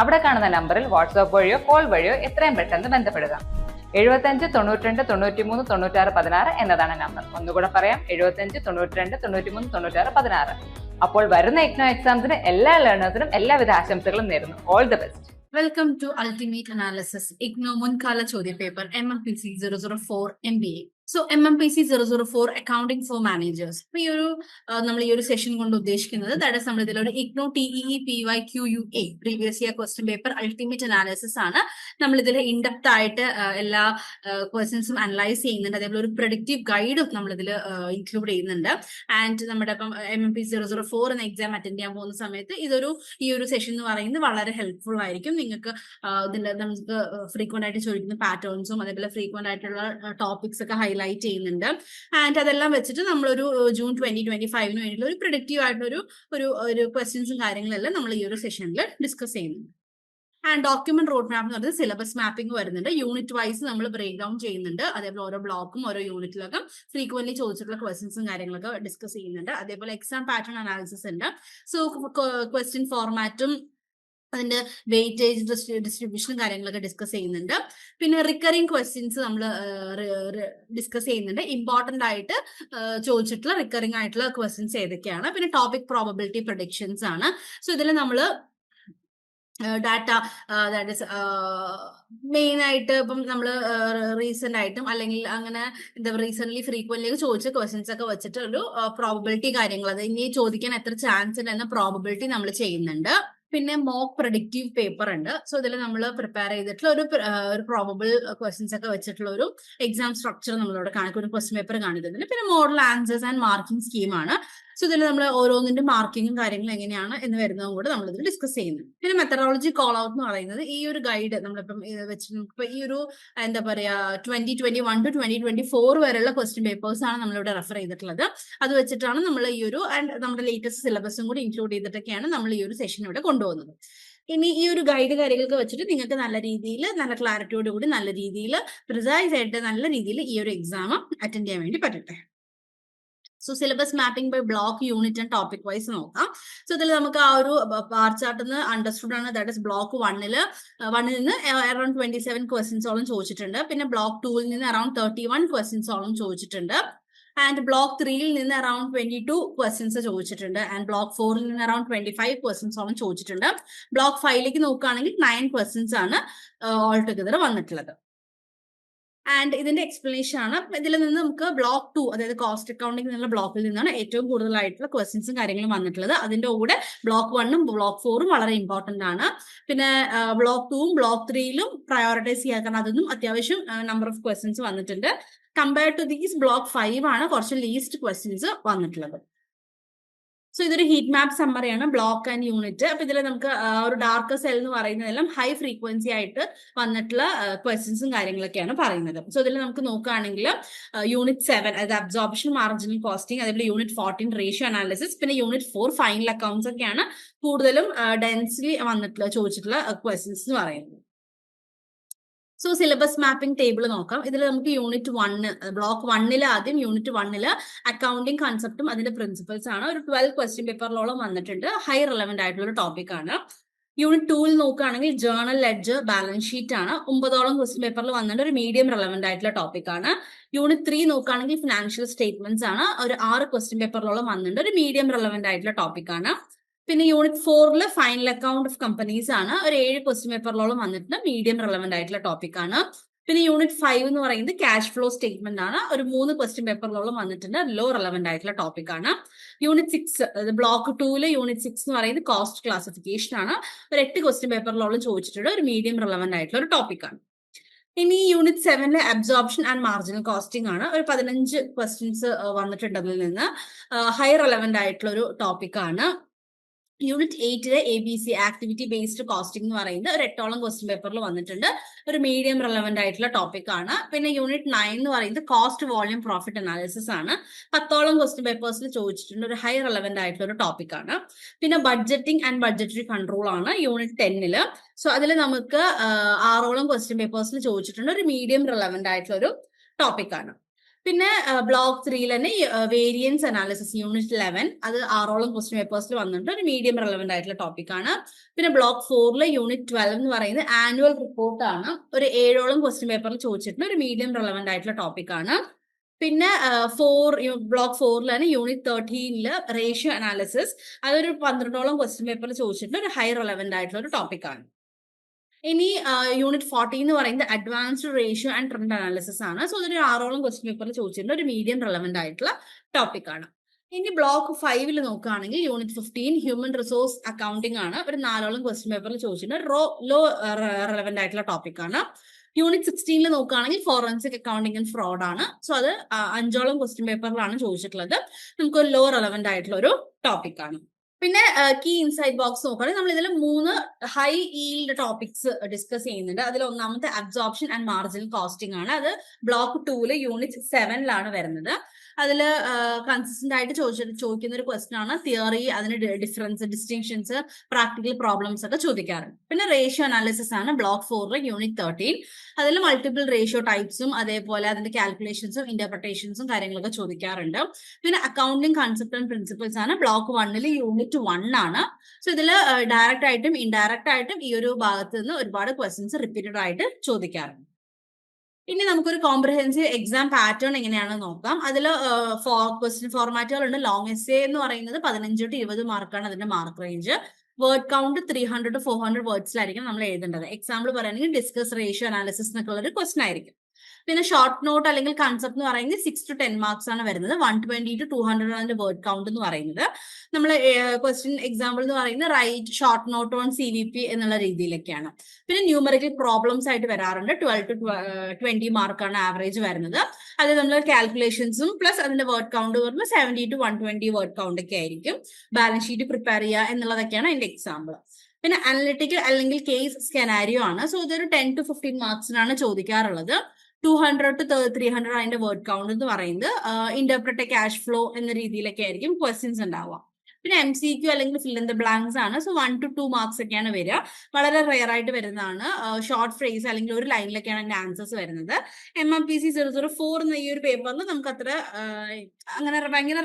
അവിടെ കാണുന്ന നമ്പറിൽ വാട്സാപ്പ് വഴിയോ കോൾ വഴിയോ എത്രയും പെട്ടെന്ന് ബന്ധപ്പെടുക. എഴുപത്തഞ്ച് തൊണ്ണൂറ്റിരണ്ട് തൊണ്ണൂറ്റിമൂന്ന് തൊണ്ണൂറ്റാറ് പതിനാറ് എന്നതാണ് നമ്പർ. ഒന്നുകൂടെ പറയാം എഴുപത്തഞ്ച് തൊണ്ണൂറ്റിരണ്ട് തൊണ്ണൂറ്റിമൂന്ന് തൊണ്ണൂറ്റാറ് പതിനാറ്. അപ്പോൾ വരുന്ന ഇഗ്നോ എക്സാംസിന് എല്ലാ ലേണേഴ്സിനും എല്ലാവിധ ആശംസകളും നേരുന്നു. All the best welcome to ultimate analysis IGNOU മുൻകാല ചോദ്യ paper M F P C zero zero four M B A so M M P C zero zero four accounting for managers അപ്പൊ ഈ ഒരു നമ്മൾ ഈ ഒരു സെഷൻ കൊണ്ട് ഉദ്ദേശിക്കുന്നത് ദാറ്റ് നമ്മൾ ഇതിലൊരു IGNOU T E P Y Q U A previous year question paper ultimate analysis ആണ്. നമ്മൾ ഇതിൽ ഇൻഡെപ്ത് ആയിട്ട് എല്ലാ ക്വസ്റ്റ്യൻസും അനലൈസ് ചെയ്യുന്നുണ്ട്. അതേപോലെ ഒരു പ്രൊഡക്റ്റീവ് ഗൈഡും നമ്മൾ ഇതിൽ ഇൻക്ലൂഡ് ചെയ്യുന്നുണ്ട്. ആൻഡ് നമ്മുടെ ഇപ്പം M M P zero zero four എന്ന എക്സാം അറ്റൻഡ് ചെയ്യാൻ പോകുന്ന സമയത്ത് ഇതൊരു ഈ ഒരു സെഷൻ എന്ന് പറയുന്നത് വളരെ ഹെൽപ്ഫുൾ ആയിരിക്കും. നിങ്ങൾക്ക് ഇതിന്റെ നമുക്ക് ഫ്രീക്വന്റ് ആയിട്ട് ചോദിക്കുന്ന പാറ്റേൺസും അതേപോലെ ഫ്രീക്വന്റ് ആയിട്ടുള്ള ടോപ്പിക്സ് ഒക്കെ ഹൈലൈറ്റ് ചെയ്യുന്നുണ്ട്. ആൻഡ് അതെല്ലാം വെച്ചിട്ട് നമ്മളൊരു ജൂൺ ട്വന്റി ട്വന്റി ഫൈവിന് വേണ്ടിയിട്ടുള്ള ഒരു പ്രൊഡക്റ്റീവ് ആയിട്ടുള്ള ഒരു ഒരു ക്വസ്റ്റ്യൻസും കാര്യങ്ങളെല്ലാം നമ്മൾ ഈ ഒരു സെഷനിൽ ഡിസ്കസ് ചെയ്യുന്നുണ്ട്. ആൻഡ് ഡോക്യുമെന്റ് റോഡ് മാപ്പ് എന്ന് പറയുന്നത് സിലബസ് മാപ്പിംഗ് വരുന്നുണ്ട്. യൂണിറ്റ് വൈസ് നമ്മൾ ബ്രേക്ക് ഡൗൺ ചെയ്യുന്നുണ്ട്. അതേപോലെ ഓരോ ബ്ലോക്കും ഓരോ യൂണിറ്റിലൊക്കെ ഫ്രീക്വന്റ്ലി ചോദിച്ചിട്ടുള്ള ക്വസ്റ്റ്യൻസും കാര്യങ്ങളൊക്കെ ഡിസ്കസ് ചെയ്യുന്നുണ്ട്. അതേപോലെ എക്സാം പാറ്റേൺ അനാലിസിസ് ഉണ്ട്. സോ ക്വസ്റ്റ്യൻ ഫോർമാറ്റും അതിന്റെ വെയിറ്റേജ് ഡിസ്ട്രിബ്യൂഷനും കാര്യങ്ങളൊക്കെ ഡിസ്കസ് ചെയ്യുന്നുണ്ട്. പിന്നെ റിക്കറിങ് ക്വസ്റ്റ്യൻസ് നമ്മൾ ഡിസ്കസ് ചെയ്യുന്നുണ്ട്. ഇമ്പോർട്ടന്റ് ആയിട്ട് ചോദിച്ചിട്ടുള്ള റിക്കറിംഗ് ആയിട്ടുള്ള ക്വസ്റ്റ്യൻസ് ഏതൊക്കെയാണ്? പിന്നെ ടോപ്പിക് പ്രോബബിലിറ്റി പ്രൊഡിക്ഷൻസ് ആണ്. സോ ഇതിൽ നമ്മൾ ഡാറ്റ ദാറ്റ് ഇസ് മെയിൻ ആയിട്ട് ഇപ്പം നമ്മൾ റീസെന്റ് ആയിട്ടും അല്ലെങ്കിൽ അങ്ങനെ എന്താ റീസെന്റ് ഫ്രീക്വന്റ്ലി ചോദിച്ച ക്വസ്റ്റ്യൻസ് ഒക്കെ വെച്ചിട്ട് ഒരു പ്രോബബിലിറ്റി കാര്യങ്ങൾ അത് ഇനി ചോദിക്കാൻ എത്ര ചാൻസ് ഉണ്ട് എന്ന പ്രോബബിലിറ്റി നമ്മൾ ചെയ്യുന്നുണ്ട്. പിന്നെ മോക്ക് പ്രൊഡിക്റ്റീവ് പേപ്പർ ഉണ്ട്. സോ ഇതിൽ നമ്മൾ പ്രിപ്പയർ ചെയ്തിട്ടുള്ള ഒരു ഒരു പ്രോബബിൾ ക്വസ്റ്റ്യൻസ് ഒക്കെ വെച്ചിട്ടുള്ള ഒരു എക്സാം സ്ട്രക്ചർ നമ്മളിവിടെ കാണിക്കും ഒരു ക്വസ്റ്റ്യൻ പേപ്പർ കാണിക്കുന്നുണ്ട് പിന്നെ മോഡൽ ആൻസേഴ്സ് ആൻഡ് മാർക്കിംഗ് സ്കീമാണ് സോ ഇതിൽ നമ്മൾ ഓരോന്നിന്റെ മാർക്കിങ്ങും കാര്യങ്ങളും എങ്ങനെയാണ് എന്ന് വരുന്നതും കൂടെ നമ്മൾ ഇതിൽ ഡിസ്കസ് ചെയ്യുന്നു. പിന്നെ മെത്തഡോളജി കോൾ ഔട്ട് എന്ന് പറയുന്നത് ഈ ഒരു ഗൈഡ് നമ്മളിപ്പം വെച്ച് ഇപ്പൊ ഈ ഒരു എന്താ പറയാ twenty twenty one to twenty twenty four വരെയുള്ള ക്വസ്റ്റ്യൻ പേപ്പേഴ്സ് ആണ് നമ്മളിവിടെ റെഫർ ചെയ്തിട്ടുള്ളത്. അത് വെച്ചിട്ടാണ് നമ്മൾ ഈ ഒരു ആൻഡ് നമ്മുടെ ലേറ്റസ്റ്റ് സിലബസും കൂടി ഇൻക്ലൂഡ് ചെയ്തിട്ടൊക്കെയാണ് നമ്മൾ ഈ ഒരു സെഷൻ ഇവിടെ കൊണ്ടുപോകുന്നത്. ഇനി ഈ ഒരു ഗൈഡ് കാര്യങ്ങളൊക്കെ വെച്ചിട്ട് നിങ്ങൾക്ക് നല്ല രീതിയിൽ നല്ല ക്ലാരിറ്റിയോടുകൂടി നല്ല രീതിയിൽ പ്രിസൈസ് ആയിട്ട് നല്ല രീതിയിൽ ഈ ഒരു എക്സാം അറ്റൻഡ് ചെയ്യാൻ വേണ്ടി പറ്റട്ടെ. So syllabus mapping by block unit and topic wise നോക്കാം. സോ ഇതിൽ നമുക്ക് ആ ഒരു ബാർ ചാർട്ടിൽ നിന്ന് അണ്ടർസ്റ്റുഡ് ആണ്. ദാറ്റ് ഇസ് ബ്ലോക്ക് വണ്ണിൽ വണ്ണിൽ നിന്ന് അറൌണ്ട് ട്വന്റി സെവൻ ക്വസ്റ്റ്യൻസോളം ചോദിച്ചിട്ടുണ്ട്. പിന്നെ ബ്ലോക്ക് ടൂവിൽ നിന്ന് അറൌണ്ട് തേർട്ടി വൺ ക്വസ്റ്റ്യൻസോളം ചോദിച്ചിട്ടുണ്ട്. ആൻഡ് ബ്ലോക്ക് ത്രീയിൽ നിന്ന് അറൌണ്ട് ട്വന്റി ടു ക്വസ്റ്റ്യൻസ് ചോദിച്ചിട്ടുണ്ട് ആൻഡ് ബ്ലോക്ക് ഫോറിൽ നിന്ന് അറൌണ്ട് ട്വന്റി ഫൈവ് ക്വസ്റ്റ്യൻസോളം ചോദിച്ചിട്ടുണ്ട്. ബ്ലോക്ക് ഫൈവിലേക്ക് നോക്കുകയാണെങ്കിൽ നയൻ ക്വസ്റ്റ്യൻസ് ആണ് ഓൾ ടുഗദർ വന്നിട്ടുള്ളത്. ആൻഡ് ഇതിന്റെ എക്സ്പ്ലനേഷൻ ആണ്. ഇതിൽ നിന്ന് നമുക്ക് ബ്ലോക്ക് ടു അതായത് കോസ്റ്റ് അക്കൗണ്ടിംഗ് എന്നുള്ള ബ്ലോക്കിൽ നിന്നാണ് ഏറ്റവും കൂടുതലായിട്ടുള്ള ക്വസ്റ്റ്യൻസും കാര്യങ്ങളും വന്നിട്ടുള്ളത്. അതിന്റെ കൂടെ ബ്ലോക്ക് വണ്ണും ബ്ലോക്ക് ഫോറും വളരെ ഇമ്പോർട്ടന്റ് ആണ്. പിന്നെ ബ്ലോക്ക് ടൂവും ബ്ലോക്ക് ത്രീയിലും പ്രയോറിറ്റൈസ് ചെയ്യാൻ കാരണം അതൊന്നും അത്യാവശ്യം നമ്പർ ഓഫ് ക്വസ്റ്റ്യൻസ് വന്നിട്ടുണ്ട്. Compared to these block five ആണ് കുറച്ച് ലീസ്റ്റ് ക്വസ്റ്റ്യൻസ് വന്നിട്ടുള്ളത്. സോ ഇതൊരു ഹീറ്റ് മാപ്പ് സമ്മറിയാണ് ബ്ലോക്ക് ആൻഡ് യൂണിറ്റ് അപ്പൊ ഇതിൽ നമുക്ക് ഒരു ഡാർക്ക് സെൽ എന്ന് പറയുന്നതെല്ലാം ഹൈ ഫ്രീക്വൻസി ആയിട്ട് വന്നിട്ടുള്ള ക്വസ്റ്റ്യൻസും കാര്യങ്ങളൊക്കെയാണ് പറയുന്നത്. സോ ഇതിൽ നമുക്ക് നോക്കുകയാണെങ്കിൽ യൂണിറ്റ് സെവൻ അതായത് അബ്സോർപ്ഷൻ മാർജിനൽ കോസ്റ്റിംഗ് അതേപോലെ യൂണിറ്റ് ഫോർട്ടീൻ റേഷ്യോ അനാലിസിസ് പിന്നെ യൂണിറ്റ് ഫോർ ഫൈനൽ അക്കൗണ്ട്സ് ഒക്കെയാണ് കൂടുതലും ഡെൻസ്ലി വന്നിട്ടുള്ള ചോദിച്ചിട്ടുള്ള ക്വസ്റ്റ്യൻസ് എന്ന് പറയുന്നത്. സോ സിലബസ് മാപ്പിംഗ് ടേബിൾ നോക്കാം. ഇതിൽ നമുക്ക് യൂണിറ്റ് വണ്ണ് ബ്ലോക്ക് വണ്ണിൽ ആദ്യം യൂണിറ്റ് വണ്ണിൽ അക്കൗണ്ടിങ് കൺസെപ്റ്റും അതിന്റെ പ്രിൻസിപ്പൽസ് ആണ്. ഒരു ട്വൽവ് ക്വസ്റ്റ്യൻ പേപ്പറിലോളം വന്നിട്ടുണ്ട്. ഹൈ റിലവന്റ് ആയിട്ടുള്ള ഒരു ടോപ്പിക് ആണ്. യൂണിറ്റ് ടൂവിൽ നോക്കുകയാണെങ്കിൽ ജേണൽ ലെഡ്ജ് ബാലൻസ് ഷീറ്റ് ആണ്. ഒമ്പതോളം ക്വസ്റ്റ്യൻ പേപ്പറിൽ വന്നിട്ട് ഒരു മീഡിയം റിലവന്റ് ആയിട്ടുള്ള ടോപ്പിക് ആണ്. യൂണിറ്റ് ത്രീ നോക്കുകയാണെങ്കിൽ ഫിനാൻഷ്യൽ സ്റ്റേറ്റ്മെന്റ്സ് ആണ്. ഒരു ആറ് ക്വസ്റ്റ്യൻ പേപ്പറിലോളം വന്നിട്ട് ഒരു മീഡിയം റിലവന്റ് ആയിട്ടുള്ള ടോപ്പിക് ആണ്. പിന്നെ യൂണിറ്റ് ഫോറിൽ ഫൈനൽ അക്കൗണ്ട് ഓഫ് കമ്പനീസ് ആണ്. ഒരു ഏഴ് ക്വസ്റ്റ്യൻ പേപ്പറിലോളം വന്നിട്ടുണ്ട്. മീഡിയം റിലവന്റ് ആയിട്ടുള്ള ടോപ്പിക് ആണ്. പിന്നെ യൂണിറ്റ് ഫൈവ് എന്ന് പറയുന്നത് ക്യാഷ് ഫ്ലോ സ്റ്റേറ്റ്മെന്റ് ആണ്. ഒരു മൂന്ന് ക്വസ്റ്റ്യൻ പേപ്പറിലോളം വന്നിട്ടുണ്ട്. ലോ റെലവെന്റ് ആയിട്ടുള്ള ടോപ്പിക് ആണ്. യൂണിറ്റ് സിക്സ് ബ്ലോക്ക് ടൂൽ യൂണിറ്റ് സിക്സ് എന്ന് പറയുന്നത് കോസ്റ്റ് ക്ലാസിഫിക്കേഷൻ ആണ്. ഒരു എട്ട് ക്വസ്റ്റ്യൻ പേപ്പറിലോളം ചോദിച്ചിട്ടുണ്ട്. ഒരു മീഡിയം റെലവെന്റ് ആയിട്ടുള്ള ഒരു ടോപ്പിക് ആണ്. ഇനി യൂണിറ്റ് സെവനിലെ അബ്സോർപ്ഷൻ ആൻഡ് മാർജിനൽ കോസ്റ്റിംഗ് ആണ്. ഒരു പതിനഞ്ച് ക്വസ്റ്റ്യൻസ് വന്നിട്ടുണ്ട് അതിൽ നിന്ന്. ഹൈ റെലവെന്റ് ആയിട്ടുള്ള ഒരു ടോപ്പിക് ആണ്. Unit എയ്റ്റിലെ A B C activity based costing എന്ന് പറയുന്നത് ഒരു എട്ടോളം ക്വസ്റ്റ്യൻ പേപ്പറിൽ വന്നിട്ടുണ്ട്. ഒരു മീഡിയം റെലവെന്റ് ആയിട്ടുള്ള ടോപ്പിക് ആണ്. പിന്നെ യൂണിറ്റ് നയൻ എന്ന് പറയുന്നത് കോസ്റ്റ് വോളിയം പ്രോഫിറ്റ് അനാലിസിസ് ആണ്. പത്തോളം ക്വസ്റ്റ്യൻ പേപ്പേഴ്സിൽ ചോദിച്ചിട്ടുണ്ട്. ഒരു ഹൈ റെലവെന്റ് ആയിട്ടുള്ള ഒരു ടോപ്പിക് ആണ്. പിന്നെ ബഡ്ജറ്റിംഗ് ആൻഡ് ബഡ്ജറ്ററി കൺട്രോൾ ആണ് യൂണിറ്റ് ടെന്നിൽ സോ അതിൽ നമുക്ക് ആറോളം ക്വസ്റ്റ്യൻ പേപ്പേഴ്സിൽ ചോദിച്ചിട്ടുണ്ട്. ഒരു മീഡിയം റെലവെന്റ് ആയിട്ടുള്ള ഒരു ടോപ്പിക് ആണ്. പിന്നെ ബ്ലോക്ക് ത്രീയിൽ തന്നെ വേരിയൻസ് അനാലിസിസ് യൂണിറ്റ് ലെവൻ അത് ആറോളം ക്വസ്റ്റ്യൻ പേപ്പേഴ്സിൽ വന്നിട്ടുണ്ട്. ഒരു മീഡിയം റെലവെന്റ് ആയിട്ടുള്ള ടോപ്പിക് ആണ്. പിന്നെ ബ്ലോക്ക് ഫോറിലെ യൂണിറ്റ് ട്വൽവ് എന്ന് പറയുന്നത് ആനുവൽ ആണ്. ഒരു ഏഴോളം ക്വസ്റ്റ്യൻ പേപ്പറിൽ ചോദിച്ചിട്ടുണ്ട് ഒരു മീഡിയം റെലവെന്റ് ആയിട്ടുള്ള ടോപ്പിക് ആണ്. പിന്നെ ഫോർ ബ്ലോക്ക് ഫോറിൽ തന്നെ യൂണിറ്റ് തേർട്ടീനിൽ റേഷ്യോ അനാലിസിസ് അതൊരു പന്ത്രണ്ടോളം ക്വസ്റ്റ്യൻ പേപ്പറിൽ ചോദിച്ചിട്ടുണ്ട് ഒരു ഹൈ റെലവെന്റ് ആയിട്ടുള്ള ഒരു ടോപ്പിക് ആണ്. ഇനി യൂണിറ്റ് ഫോർട്ടി എന്ന് പറയുന്നത് advanced ratio and trend analysis ആണ്. സോ അതൊരു ആറോളം ക്വസ്റ്റ്യൻ പേപ്പറിൽ ചോദിച്ചിട്ടുണ്ട്. ഒരു മീഡിയം റെലവെന്റ് ആയിട്ടുള്ള ടോപ്പിക് ആണ്. ഇനി ബ്ലോക്ക് ഫൈവിൽ നോക്കുകയാണെങ്കിൽ unit fifteen human resource accounting ആണ്. ഒരു നാലോളം ക്വസ്റ്റ്യൻ പേപ്പറിൽ ചോദിച്ചിട്ടുണ്ട്. റോ ലോ റെലവെന്റ് ആയിട്ടുള്ള ടോപ്പിക് ആണ്. യൂണിറ്റ് സിക്സ്റ്റീനിൽ നോക്കുകയാണെങ്കിൽ ഫോറൻസിക് അക്കൗണ്ടിംഗ് ആൻഡ് ഫ്രോഡ് ആണ്. സോ അത് അഞ്ചോളം ക്വസ്റ്റ്യൻ പേപ്പറിലാണ് ചോദിച്ചിട്ടുള്ളത്. നമുക്ക് ലോ റെലവെന്റ് ആയിട്ടുള്ള ഒരു ടോപ്പിക് ആണ്. പിന്നെ കീ ഇൻസൈഡ് ബോക്സ് നോക്കുകയാണെങ്കിൽ നമ്മൾ ഇതിൽ മൂന്ന് ഹൈ ഈൽഡ് ടോപ്പിക്സ് ഡിസ്കസ് ചെയ്യുന്നുണ്ട്. അതിൽ ഒന്നാമത്തെ അബ്സോർപ്ഷൻ ആൻഡ് മാർജിൻ കോസ്റ്റിംഗ് ആണ്. അത് ബ്ലോക്ക് ടൂൽ യൂണിറ്റ് സെവനിലാണ് വരുന്നത്. അതിൽ കൺസിസ്റ്റന്റ് ആയിട്ട് ചോദിച്ച ചോദിക്കുന്ന ഒരു ക്വസ്റ്റൻ ആണ്. തിയറി അതിന് ഡിഫറൻസ് ഡിസ്റ്റിങ്ഷൻസ് പ്രാക്ടിക്കൽ പ്രോബ്ലംസ് ഒക്കെ ചോദിക്കാറുണ്ട് പിന്നെ റേഷ്യോ അനാലിസിസ് ആണ്. ബ്ലോക്ക് ഫോറിലെ യൂണിറ്റ് തേർട്ടീൻ അതിൽ മൾട്ടിപ്പിൾ റേഷ്യോ ടൈപ്സും അതേപോലെ അതിന്റെ കാൽക്കുലേഷൻസും ഇന്റർപ്രിട്ടേഷൻസും കാര്യങ്ങളൊക്കെ ചോദിക്കാറുണ്ട്. പിന്നെ അക്കൗണ്ടിങ് കൺസെപ്റ്റ് ആൻഡ് പ്രിൻസിപ്പിൾസ് ആണ്. ബ്ലോക്ക് വണ്ണിൽ യൂണിറ്റ് വൺ ആണ്. സോ ഇതിൽ ഡയറക്റ്റ് ആയിട്ടും ഇൻഡയറക്റ്റ് ആയിട്ടും ഈ ഒരു ഭാഗത്ത് നിന്ന് ഒരുപാട് ക്വസ്റ്റ്യൻസ് റിപ്പീറ്റഡ് ആയിട്ട് ചോദിക്കാറുണ്ട്. ഇനി നമുക്കൊരു കോംപ്രഹെൻസീവ് എക്സാം പാറ്റേൺ എങ്ങനെയാണെന്ന് നോക്കാം. അതിൽ ക്വസ്റ്റ്യൻ ഫോർമാറ്റുകൾ ഉണ്ട് ലോങ് എസ് എന്ന് പറയുന്നത് പതിനഞ്ച് ടു ഇരുപത് മാർക്കാണ് അതിന്റെ mark range word count three hundred to four hundred വേർഡ്സിലായിരിക്കും നമ്മൾ എഴുതേണ്ടത്. എക്സാമ്പിൾ പറയുകയാണെങ്കിൽ ഡിസ്കസ് റേഷ്യോ അനാലിസിസ് എന്നൊക്കെ ഉള്ള ഒരു ക്വസ്റ്റൻ ആയിരിക്കും. പിന്നെ ഷോർട്ട് നോട്ട് അല്ലെങ്കിൽ കൺസെപ്റ്റ് എന്ന് പറയുന്നത് സിക്സ് ടു ടെൻ മാർക്സ് ആണ് വരുന്നത്. One twenty to two hundred ആണ് വേർഡ് കൗണ്ട് എന്ന് പറയുന്നത്. നമ്മൾ ക്വസ്റ്റ്യൻ എക്സാമ്പിൾ എന്ന് പറയുന്നത് write short note on C V P എന്നുള്ള രീതിയിലൊക്കെയാണ്. പിന്നെ ന്യൂമറിക്കൽ പ്രോബ്ലംസ് ആയിട്ട് വരാറുണ്ട്. ട്വൽവ് ടു ട്വന്റി മാർക്കാണ് ആവറേജ് വരുന്നത്. അത് നമ്മൾ കാൽക്കുലേഷൻസും പ്ലസ് അതിന്റെ വേർഡ് കൗണ്ട് വരുമ്പോൾ seventy to one twenty word count ഒക്കെ ആയിരിക്കും. ബാലൻസ് ഷീറ്റ് പ്രിപ്പയർ ചെയ്യുക എന്നുള്ളതൊക്കെയാണ് അതിന്റെ എക്സാമ്പിൾ പിന്നെ അനലിറ്റിക്കൽ അല്ലെങ്കിൽ കേസ് സ്കെനാരിയോ ആണ്. സോ ഇതൊരു ടെൻ ടു ഫിഫ്റ്റീൻ മാർക്സിനാണ് ചോദിക്കാറുള്ളത്. Two hundred to three hundred അതിന്റെ വേർഡ് കൗണ്ട് എന്ന് പറയുന്നത് ഇന്റർപ്രിറ്റ് ക്യാഷ് ഫ്ലോ എന്ന രീതിയിലൊക്കെ ആയിരിക്കും ക്വസ്റ്റ്യൻസ് ഉണ്ടാവുക. പിന്നെ എം സി ക്യു അല്ലെങ്കിൽ ഫിൽ ഇൻ ദ ബ്ലാങ്ക്സ് ആണ്. So one to two marks ഒക്കെയാണ് വരിക. വളരെ റെയർ ആയിട്ട് വരുന്നതാണ് ഷോർട്ട് ഫ്രേസ് അല്ലെങ്കിൽ ഒരു ലൈനിലൊക്കെയാണ് അതിന്റെ ആൻസേഴ്സ് വരുന്നത്. M M P C zero zero four എന്ന ഈ ഒരു പേപ്പറിൽ നമുക്ക് അത്ര അങ്ങനെ ഭയങ്കര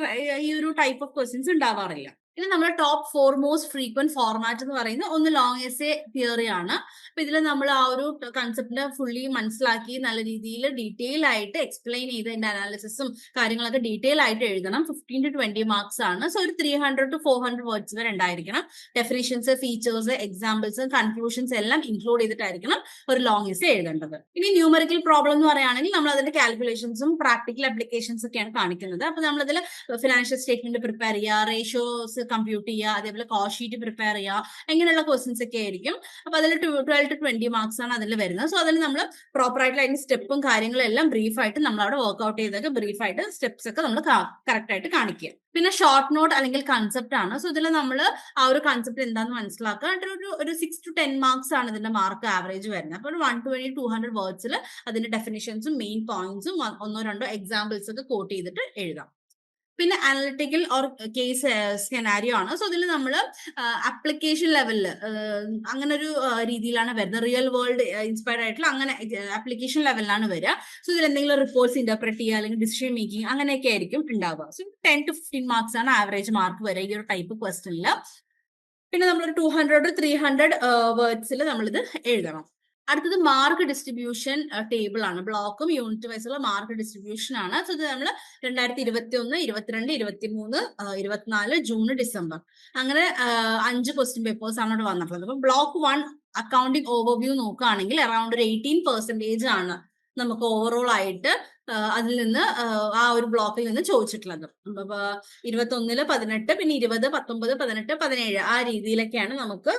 ഈ ഒരു ടൈപ്പ് ഓഫ് ക്വസ്റ്റ്യൻസ് ഉണ്ടാവാറില്ല. ഇനി നമ്മുടെ top four most frequent format എന്ന് പറയുന്നത് ഒന്ന് ലോങ് എസ് എ തിയറി ആണ്. അപ്പൊ ഇതിൽ നമ്മൾ ആ ഒരു കൺസെപ്റ്റിനെ ഫുള്ളി മനസ്സിലാക്കി നല്ല രീതിയിൽ ഡീറ്റെയിൽ ആയിട്ട് എക്സ്പ്ലെയിൻ ചെയ്ത് അതിന്റെ അനാലിസിസും കാര്യങ്ങളൊക്കെ ഡീറ്റെയിൽ ആയിട്ട് എഴുതണം. ഫിഫ്റ്റീൻ ടു ട്വന്റി മാർക്സ് ആണ്. സോ ഒരു three hundred to four hundred words വരെ ഉണ്ടായിരിക്കണം. ഡെഫിനേഷൻസ് ഫീച്ചേഴ്സ് എക്സാമ്പിൾസ് കൺക്ലൂഷൻസ് എല്ലാം ഇൻക്ലൂഡ് ചെയ്തിട്ടായിരിക്കണം ഒരു ലോങ് എസ് എഴുതേണ്ടത്. ഇനി ന്യൂമറിക്കൽ പ്രോബ്ലം എന്ന് പറയുകയാണെങ്കിൽ നമ്മൾ അതിന്റെ കാൽക്കുലേഷൻസും പ്രാക്ടിക്കൽ അപ്ലിക്കേഷൻസ് ഒക്കെയാണ് കാണിക്കുന്നത്. അപ്പൊ നമ്മളതിൽ ഫിനാൻഷ്യൽ സ്റ്റേറ്റ്മെന്റ് പ്രിപ്പയർ ചെയ്യുക റേഷ്യോസ് കമ്പ്യൂട്ട് ചെയ്യുക അതേപോലെ കോസ്റ്റ് ഷീറ്റ് പ്രിപ്പയർ ചെയ്യുക ഇങ്ങനെയുള്ള ക്വസ്റ്റ്യൻസ് ഒക്കെ ആയിരിക്കും. അപ്പൊ അതിൽ ട്വൽവ് ടു ട്വന്റി മാർക്സ് ആണ് അതിൽ വരുന്നത്. സോ അതിൽ നമ്മൾ പ്രോപ്പർ ആയിട്ടുള്ള അതിന്റെ സ്റ്റെപ്പും കാര്യങ്ങളെല്ലാം ബ്രീഫ് ആയിട്ട് നമ്മൾ അവിടെ വർക്ക്ഔട്ട് ചെയ്തൊക്കെ ബ്രീഫ് ആയിട്ട് സ്റ്റെപ്സ് ഒക്കെ നമ്മൾ കറക്റ്റ് ആയിട്ട് കാണിക്കുക. പിന്നെ ഷോർട്ട് നോട്ട് അല്ലെങ്കിൽ കൺസെപ്റ്റ് ആണ്. സോ ഇതിൽ നമ്മൾ ആ ഒരു കൺസെപ്റ്റ് എന്താന്ന് മനസ്സിലാക്കുക. ഒരു ഒരു സിക്സ് ടു ടെൻ മാർക്സ് ആണ് ഇതിന്റെ മാർക്ക് ആവറേജ് വരുന്നത്. അപ്പോൾ വൺ ട്വന്റി ടു ഹൺഡ്രഡ് വേർഡ്സിൽ അതിന്റെ ഡെഫിനിഷൻസും മെയിൻ പോയിന്റ്സും ഒന്നോ രണ്ടോ എക്സാമ്പിൾസ് ഒക്കെ കോട്ട് ചെയ്തിട്ട് എഴുതാം. പിന്നെ അനലിറ്റിക്കൽ ഓർ കേസ് സ്കെനാരിയോ ആണ്. സോ ഇതിൽ നമ്മൾ അപ്ലിക്കേഷൻ ലെവലിൽ അങ്ങനെ ഒരു രീതിയിലാണ് വരുന്നത്. റിയൽ വേൾഡ് ഇൻസ്പയർഡ് ആയിട്ടുള്ള അങ്ങനെ അപ്ലിക്കേഷൻ ലെവലിലാണ് വരിക. സോ ഇതിൽ എന്തെങ്കിലും റിപ്പോർട്ട്സ് ഇന്റർപ്രറ്റ് ചെയ്യുക അല്ലെങ്കിൽ ഡിസിഷൻ മേക്കിംഗ് അങ്ങനെയൊക്കെ ആയിരിക്കും ഉണ്ടാവുക. So ten to fifteen marks ആണ് ആവറേജ് മാർക്ക് വരിക ഈ ഒരു ടൈപ്പ് ക്വസ്റ്റനിൽ പിന്നെ നമ്മൾ ടു ഹൺഡ്രഡ് ത്രീ ഹൺഡ്രഡ് വേർഡ്സിൽ നമ്മളിത് എഴുതണം. അടുത്തത് മാർക്ക് ഡിസ്ട്രിബ്യൂഷൻ ടേബിൾ ആണ്. ബ്ലോക്കും യൂണിറ്റ് വൈസുള്ള മാർക്ക് ഡിസ്ട്രിബ്യൂഷൻ ആണ്. സോ ഇത് നമ്മൾ രണ്ടായിരത്തി ഇരുപത്തി ഒന്ന് ഇരുപത്തിരണ്ട് ഇരുപത്തി മൂന്ന് ഇരുപത്തിനാല് ജൂൺ ഡിസംബർ. അങ്ങനെ അഞ്ച് ക്വസ്റ്റ്യൻ പേപ്പേഴ്സ് ആണ് ഇവിടെ വന്നിട്ടുള്ളത്. അപ്പൊ ബ്ലോക്ക് വൺ അക്കൗണ്ടിങ് ഓവർവ്യൂ നോക്കുകയാണെങ്കിൽ അറൌണ്ട് ഒരു എയ്റ്റീൻ പെർസെന്റേജ് ആണ് നമുക്ക് ഓവറോൾ ആയിട്ട് അതിൽ നിന്ന് ആ ഒരു ബ്ലോക്കിൽ നിന്ന് ചോദിച്ചിട്ടുള്ളത്. ഇരുപത്തി ഒന്നിൽ പതിനെട്ട് പിന്നെ ഇരുപത് പത്തൊമ്പത് പതിനെട്ട് പതിനേഴ് ആ രീതിയിലൊക്കെയാണ് നമുക്ക്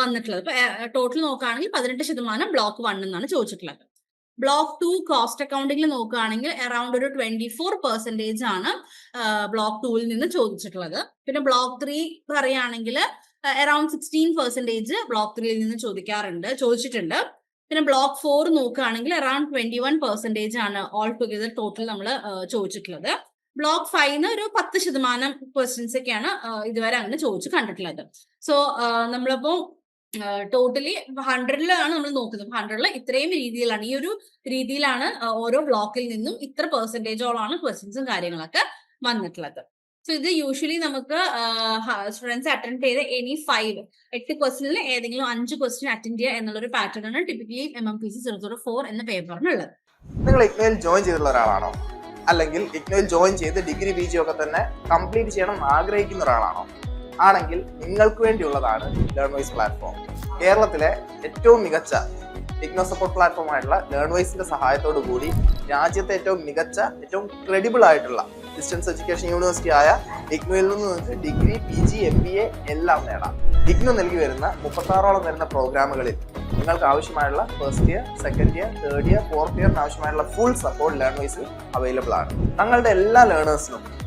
വന്നിട്ടുള്ളത്. ഇപ്പൊ ടോട്ടൽ നോക്കുകയാണെങ്കിൽ പതിനെട്ട് ശതമാനം ബ്ലോക്ക് വൺ എന്നാണ് ചോദിച്ചിട്ടുള്ളത്. ബ്ലോക്ക് ടു കോസ്റ്റ് അക്കൗണ്ടിംഗിൽ നോക്കുകയാണെങ്കിൽ അറൌണ്ട് ഒരു ട്വന്റി ഫോർ പെർസെന്റേജ് ആണ് ബ്ലോക്ക് ടൂവിൽ നിന്ന് ചോദിച്ചിട്ടുള്ളത്. പിന്നെ ബ്ലോക്ക് ത്രീ പറയുകയാണെങ്കിൽ അറൌണ്ട് സിക്സ്റ്റീൻ പെർസെന്റേജ് ബ്ലോക്ക് ത്രീയിൽ നിന്ന് ചോദിക്കാറുണ്ട് ചോദിച്ചിട്ടുണ്ട്. പിന്നെ ബ്ലോക്ക് ഫോർ നോക്കുകയാണെങ്കിൽ അറൌണ്ട് ട്വന്റി വൺ പെർസെന്റേജ് ആണ് ഓൾ ടുഗദർ ടോട്ടൽ നമ്മൾ ചോദിച്ചിട്ടുള്ളത്. ബ്ലോക്ക് ഫൈവിന് ഒരു പത്ത് ശതമാനം ക്വസ്റ്റ്യൻസ് ഒക്കെയാണ് ഇതുവരെ അങ്ങനെ ചോദിച്ചു കണ്ടിട്ടുള്ളത്. സോ നമ്മളിപ്പോ ടോട്ടലി ഹൺഡ്രഡിലാണ് നമ്മൾ നോക്കുന്നത്. ഹൺഡ്രഡിൽ ഇത്രയും രീതിയിലാണ് ഈ ഒരു രീതിയിലാണ് ഓരോ ബ്ലോക്കിൽ നിന്നും ഇത്ര പെർസെന്റേജോളാണ് ക്വസ്റ്റ്യൻസും കാര്യങ്ങളൊക്കെ വന്നിട്ടുള്ളത്. സോ ഇത് യൂഷ്വലി നമുക്ക് സ്റ്റുഡൻസ് അറ്റൻഡ് ചെയ്ത എനി ഫൈവ് എട്ട് ക്വസ്റ്റിനിൽ ഏതെങ്കിലും അഞ്ച് ക്വസ്റ്റ്യൻ അറ്റൻഡ് ചെയ്യുക എന്നുള്ളൊരു പാറ്റേൺ ആണ് typically M M P C zero zero four എന്ന പേപ്പറിനുള്ളത് നിങ്ങൾ ഇഗ്നോയിൽ ജോയിൻ ചെയ്തിട്ടുള്ള ഒരാളാണോ? അല്ലെങ്കിൽ ഇഗ്നോയിൽ ജോയിൻ ചെയ്ത് ഡിഗ്രി പി ജി ഒക്കെ തന്നെ കംപ്ലീറ്റ് ചെയ്യണം ആഗ്രഹിക്കുന്ന ഒരാളാണോ? ആണെങ്കിൽ നിങ്ങൾക്ക് വേണ്ടിയുള്ളതാണ് ലേൺ വൈസ് പ്ലാറ്റ്ഫോം കേരളത്തിലെ ഏറ്റവും മികച്ച ഇഗ്നോ സപ്പോർട്ട് പ്ലാറ്റ്ഫോം ആയിട്ടുള്ള ലേൺ വൈസിന്റെ സഹായത്തോടു കൂടി രാജ്യത്തെ ഏറ്റവും മികച്ച ഏറ്റവും ക്രെഡിബിൾ ആയിട്ടുള്ള ഡിസ്റ്റൻസ് എഡ്യൂക്കേഷൻ യൂണിവേഴ്സിറ്റി ആയ ഇഗ്നോയിൽ നിന്ന് നിങ്ങൾക്ക് degree P G M B A എല്ലാം നേടാം. ഇഗ്നോ നൽകി വരുന്ന മുപ്പത്താറോളം വരുന്ന പ്രോഗ്രാമുകളിൽ നിങ്ങൾക്ക് ആവശ്യമായുള്ള first year second year third year fourth ഇയറിന് ആവശ്യമായുള്ള ഫുൾ സപ്പോർട്ട് ലേൺ വൈസിൽ അവൈലബിൾ ആണ്. തങ്ങളുടെ എല്ലാ ലേണേഴ്സിനും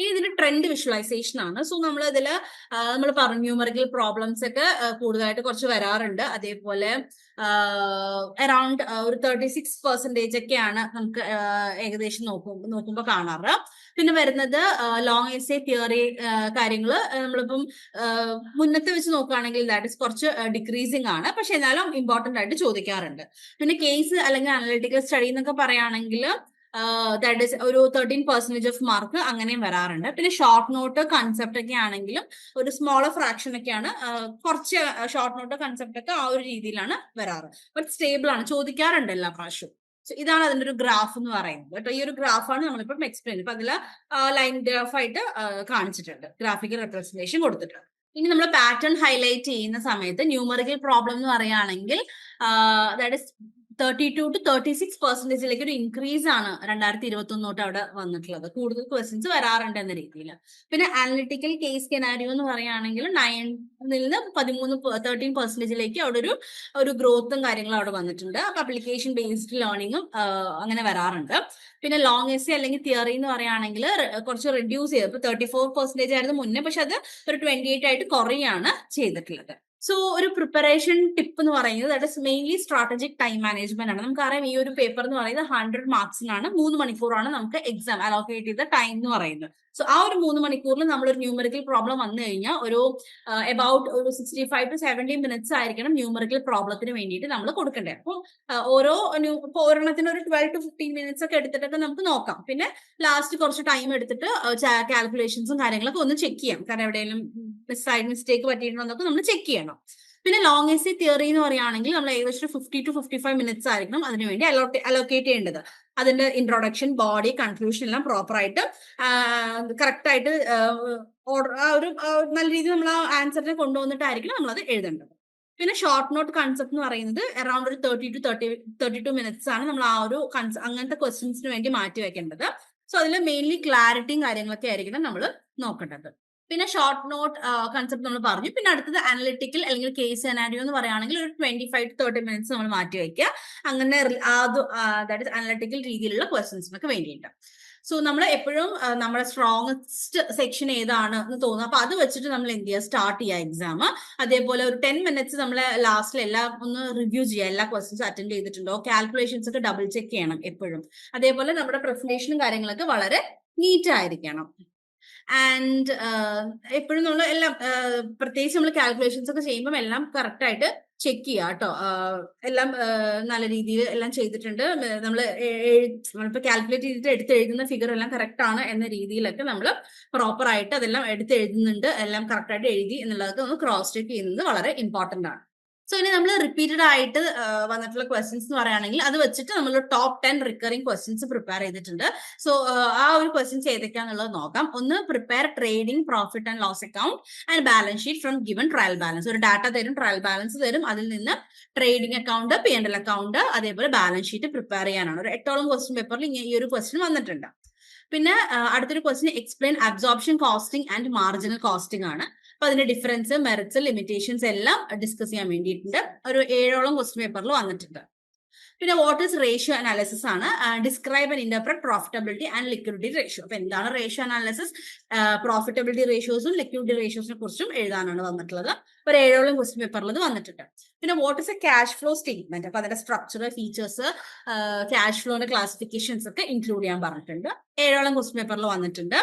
ഈ ഇതിന്റെ ട്രെൻഡ് വിഷ്വലൈസേഷൻ ആണ്. സോ നമ്മൾ ഇതിൽ നമ്മൾ പറഞ്ഞു ന്യൂമറിക്കൽ പ്രോബ്ലംസ് ഒക്കെ കൂടുതലായിട്ട് കുറച്ച് വരാറുണ്ട്. അതേപോലെ അറൌണ്ട് ഒരു തേർട്ടി സിക്സ് പെർസെന്റേജ് ഒക്കെയാണ് നമുക്ക് ഏകദേശം നോക്കും നോക്കുമ്പോൾ കാണാറ്. പിന്നെ വരുന്നത് ലോങ് എസ് എ തിയറി കാര്യങ്ങൾ നമ്മളിപ്പം മുന്നത്തെ വെച്ച് നോക്കുകയാണെങ്കിൽ ദാറ്റ് ഇസ് കുറച്ച് ഡിക്രീസിങ് ആണ്. പക്ഷെ എന്നാലും ഇമ്പോർട്ടന്റ് ആയിട്ട് ചോദിക്കാറുണ്ട്. പിന്നെ കേസ് അല്ലെങ്കിൽ അനലിറ്റിക്കൽ സ്റ്റഡി എന്നൊക്കെ പറയുകയാണെങ്കിൽ ദാറ്റ് ഇസ് ഒരു തേർട്ടീൻ പെർസെന്റേജ് ഓഫ് മാർക്ക് അങ്ങനെയും വരാറുണ്ട്. പിന്നെ ഷോർട്ട് നോട്ട് കൺസെപ്റ്റ് ഒക്കെ ആണെങ്കിലും ഒരു സ്മോളർ ഫ്രാക്ഷൻ ഒക്കെയാണ് കുറച്ച് ഷോർട്ട് നോട്ട് കൺസെപ്റ്റ് ഒക്കെ ആ ഒരു രീതിയിലാണ് വരാറ്. ബട്ട് സ്റ്റേബിൾ ആണ് ചോദിക്കാറുണ്ട് എല്ലാ പ്രാവശ്യവും. സോ ഇതാണ് അതിന്റെ ഒരു ഗ്രാഫ് എന്ന് പറയുന്നത്. കേട്ടോ ഈ ഒരു ഗ്രാഫാണ് നമ്മളിപ്പം എക്സ്പ്ലെയിൻ ഇപ്പൊ അതിൽ ലൈൻ ഗ്രാഫ് ആയിട്ട് കാണിച്ചിട്ടുണ്ട്. ഗ്രാഫിക്കൽ റെപ്രസെന്റേഷൻ കൊടുത്തിട്ടുണ്ട്. ഇനി നമ്മൾ പാറ്റേൺ ഹൈലൈറ്റ് ചെയ്യുന്ന സമയത്ത് ന്യൂമറിക്കൽ പ്രോബ്ലം എന്ന് പറയുകയാണെങ്കിൽ is thirty two to thirty six പെർസെന്റേജിലേക്ക് ഒരു ഇൻക്രീസ് ആണ് രണ്ടായിരത്തി ഇരുപത്തി ഒന്ന് തൊട്ട് അവിടെ വന്നിട്ടുള്ളത്. കൂടുതൽ ക്വസ്റ്റ്യൻസ് വരാറുണ്ട് എന്ന രീതിയിൽ. പിന്നെ അനലിറ്റിക്കൽ കേസ് കെനാരിയോ എന്ന് പറയുകയാണെങ്കിൽ നയനിൽ നിന്ന് പതിമൂന്ന് തേർട്ടീൻ പെർസെന്റേജിലേക്ക് അവിടെ ഒരു ഒരു ഗ്രോത്തും കാര്യങ്ങളും അവിടെ വന്നിട്ടുണ്ട്. അപ്പൊ അപ്ലിക്കേഷൻ ബേസ്ഡ് ലേണിംഗും അങ്ങനെ വരാറുണ്ട്. പിന്നെ ലോങ് എസ് അല്ലെങ്കിൽ തിയറി എന്ന് പറയുകയാണെങ്കിൽ കുറച്ച് റിഡ്യൂസ് ചെയ്തു. തേർട്ടി ഫോർ പെർസെന്റേജ് ആയിരുന്നു മുന്നേ. പക്ഷെ അത് ഒരു ട്വന്റി എയ്റ്റ് ആയിട്ട് കുറയാണ് ചെയ്തിട്ടുള്ളത്. സോ ഒരു പ്രിപ്പറേഷൻ ടിപ്പ് എന്ന് പറയുന്നത് that is mainly strategic time management ആണ്. നമുക്കറിയാം ഈ ഒരു പേപ്പർ എന്ന് പറയുന്നത് ഹൺഡ്രഡ് മാർക്സിനാണ് മൂന്ന് മണിക്കൂറാണ് നമുക്ക് എക്സാം അലോക്കേറ്റ് ചെയ്ത ടൈം എന്ന് പറയുന്നത്. സോ ആ ഒരു മൂന്ന് മണിക്കൂറിൽ നമ്മൾ ഒരു ന്യൂമറിക്കൽ പ്രോബ്ലം വന്നു കഴിഞ്ഞാൽ ഒരു എബൌട്ട് ഒരു sixty five to seventy minutes ആയിരിക്കണം ന്യൂമറിക്കൽ പ്രോബ്ലത്തിന് വേണ്ടിയിട്ട് നമ്മൾ കൊടുക്കേണ്ടത്. അപ്പോൾ ഓരോ ഇപ്പോൾ ഇപ്പൊ ഒരെണ്ണത്തിന് ഒരു ട്വൽവ് ടു ഫിഫ്റ്റീൻ മിനിറ്റ്സ് ഒക്കെ എടുത്തിട്ടൊക്കെ നമുക്ക് നോക്കാം. പിന്നെ ലാസ്റ്റ് കുറച്ച് ടൈം എടുത്തിട്ട് കാൽക്കുലേഷൻസും കാര്യങ്ങളൊക്കെ ഒന്ന് ചെക്ക് ചെയ്യാം. കാരണം എവിടെയെങ്കിലും മിസ്സായി മിസ്റ്റേക്ക് പറ്റിയിട്ടുണ്ടോ എന്നൊക്കെ നമ്മൾ ചെക്ക് ചെയ്യണം. പിന്നെ ലോങ് എസ് തിയറി എന്ന് പറയുകയാണെങ്കിൽ നമ്മൾ ഏകദേശം fifty to fifty five minutes ആയിരിക്കണം അതിനുവേണ്ടി അലോട്ട് അലോക്കേറ്റ് ചെയ്യേണ്ടത്. അതിന്റെ ഇൻട്രൊഡക്ഷൻ ബോഡി കൺക്ലൂഷൻ എല്ലാം പ്രോപ്പർ ആയിട്ട് കറക്റ്റ് ആയിട്ട് ഓർഡർ ഒരു നല്ല രീതിയിൽ നമ്മൾ ആ ആൻസറിനെ കൊണ്ടുവന്നിട്ടായിരിക്കണം നമ്മൾ അത് എഴുതേണ്ടത്. പിന്നെ ഷോർട്ട് നോട്ട് കൺസെപ്റ്റ് എന്ന് പറയുന്നത് അറൌണ്ട് ഒരു thirty to thirty thirty two minutes ആണ് നമ്മൾ ആ ഒരു അങ്ങനത്തെ ക്വസ്റ്റ്യൻസിന് വേണ്ടി മാറ്റി വെക്കേണ്ടത്. സോ അതിൽ മെയിൻലി ക്ലാരിറ്റിയും കാര്യങ്ങളൊക്കെ ആയിരിക്കണം നമ്മൾ നോക്കേണ്ടത്. പിന്നെ ഷോർട്ട് നോട്ട് കൺസെപ്റ്റ് നമ്മൾ പറഞ്ഞു. പിന്നെ അടുത്തത് അനലിറ്റിക്കൽ അല്ലെങ്കിൽ കേസ് സെനാരിയോ എന്ന് പറയുകയാണെങ്കിൽ ഒരു twenty five to thirty minutes നമ്മൾ മാറ്റി വയ്ക്കുക. അങ്ങനെ ദാറ്റ് ഇസ് അനലിറ്റിക്കൽ രീതിയിലുള്ള ക്വസ്റ്റ്യൻസിനൊക്കെ വേണ്ടിയിട്ട്. സോ നമ്മൾ എപ്പോഴും നമ്മുടെ സ്ട്രോങ്സ്റ്റ് സെക്ഷൻ ഏതാണ് എന്ന് തോന്നുന്നു. അപ്പൊ അത് വെച്ചിട്ട് നമ്മൾ എന്ത് ചെയ്യുക? സ്റ്റാർട്ട് ചെയ്യുക എക്സാം അതേപോലെ ഒരു ടെൻ മിനിറ്റ്സ് നമ്മൾ ലാസ്റ്റിൽ എല്ലാം ഒന്ന് റിവ്യൂ ചെയ്യുക. എല്ലാ ക്വസ്റ്റ്യൻസ് അറ്റൻഡ് ചെയ്തിട്ടുണ്ടോ? കാൽക്കുലേഷൻസ് ഒക്കെ ഡബിൾ ചെക്ക് ചെയ്യണം എപ്പോഴും. അതേപോലെ നമ്മുടെ പ്രസന്റേഷനും കാര്യങ്ങളൊക്കെ വളരെ നീറ്റ് ആയിരിക്കണം. ആൻഡ് എപ്പോഴും നമ്മൾ എല്ലാം പ്രത്യേകിച്ച് നമ്മൾ കാൽക്കുലേഷൻസ് ഒക്കെ ചെയ്യുമ്പോൾ എല്ലാം കറക്റ്റ് ആയിട്ട് ചെക്ക് ചെയ്യുക കേട്ടോ എല്ലാം നല്ല രീതിയിൽ എല്ലാം ചെയ്തിട്ടുണ്ട്. നമ്മൾ നമ്മളിപ്പോൾ കാൽക്കുലേറ്റ് ചെയ്തിട്ട് എടുത്ത് എഴുതുന്ന ഫിഗർ എല്ലാം കറക്റ്റ് ആണ് എന്ന രീതിയിലൊക്കെ നമ്മൾ പ്രോപ്പർ ആയിട്ട് അതെല്ലാം എടുത്ത് എഴുതുന്നുണ്ട് എല്ലാം കറക്റ്റ് ആയിട്ട് എഴുതി എന്നുള്ളതൊക്കെ ഒന്ന് ക്രോസ് ചെക്ക് ചെയ്യുന്നത് വളരെ ഇമ്പോർട്ടന്റ് ആണ്. സോ ഇനി നമ്മൾ റിപ്പീറ്റഡ് ആയിട്ട് വന്നിട്ടുള്ള ക്വസ്റ്റ്യൻസ് എന്ന് പറയുകയാണെങ്കിൽ അത് വെച്ചിട്ട് നമ്മൾ top ten recurring questions prepare ചെയ്തിട്ടുണ്ട്. സോ ആ ഒരു ക്വസ്റ്റ്യൻസ് ഏതൊക്കെയാണെന്നുള്ളത് നോക്കാം. ഒന്ന് prepare trading profit and loss account and balance sheet from given trial balance ഒരു ഡാറ്റ തരും ട്രയൽ ബാലൻസ് തരും. അതിൽ നിന്ന് trading account P N L account അതേപോലെ ബാലൻസ് ഷീറ്റ് പ്രിപ്പയർ ചെയ്യാനാണ്. ഒരു എട്ടോളം ക്വസ്റ്റ്യൻ പേപ്പറിൽ ഈ ഒരു ക്വസ്റ്റ്യൻ വന്നിട്ടുണ്ട്. പിന്നെ അടുത്തൊരു question explain absorption costing and marginal costing ആണ്. അപ്പൊ അതിന്റെ ഡിഫറൻസ് മെറിറ്റ്സ് ലിമിറ്റേഷൻസ് എല്ലാം ഡിസ്കസ് ചെയ്യാൻ വേണ്ടിയിട്ടുണ്ട്. ഒരു ഏഴോളം ക്വസ്റ്റ്യൻ പേപ്പറിൽ വന്നിട്ടുണ്ട്. പിന്നെ വാട്ട് ഇസ് റേഷ്യോ അനാലിസിസ് ആണ്? Describe and interpret profitability and liquidity ratio അപ്പൊ എന്താണ് റേഷ്യോ അനാലിസിസ് പ്രോഫിറ്റബിലിറ്റി റേഷ്യോസും ലിക്വിഡിറ്റി റേഷ്യോസിനെ കുറിച്ചും എഴുതാനാണ് വന്നിട്ടുള്ളത്. ഒരു ഏഴോളം ക്വസ്റ്റ്യൻ പേപ്പറിൽ ഇത് വന്നിട്ടുണ്ട്. പിന്നെ what is a cash flow statement അപ്പൊ അതിന്റെ സ്ട്രക്ചർ ഫീച്ചേഴ്സ് ക്യാഷ് ഫ്ലോന്റെ ക്ലാസിഫിക്കേഷൻസ് ഒക്കെ ഇൻക്ലൂഡ് ചെയ്യാൻ പറഞ്ഞിട്ടുണ്ട്. ഏഴോളം ക്വസ്റ്റ്യൻ പേപ്പറിൽ വന്നിട്ടുണ്ട്.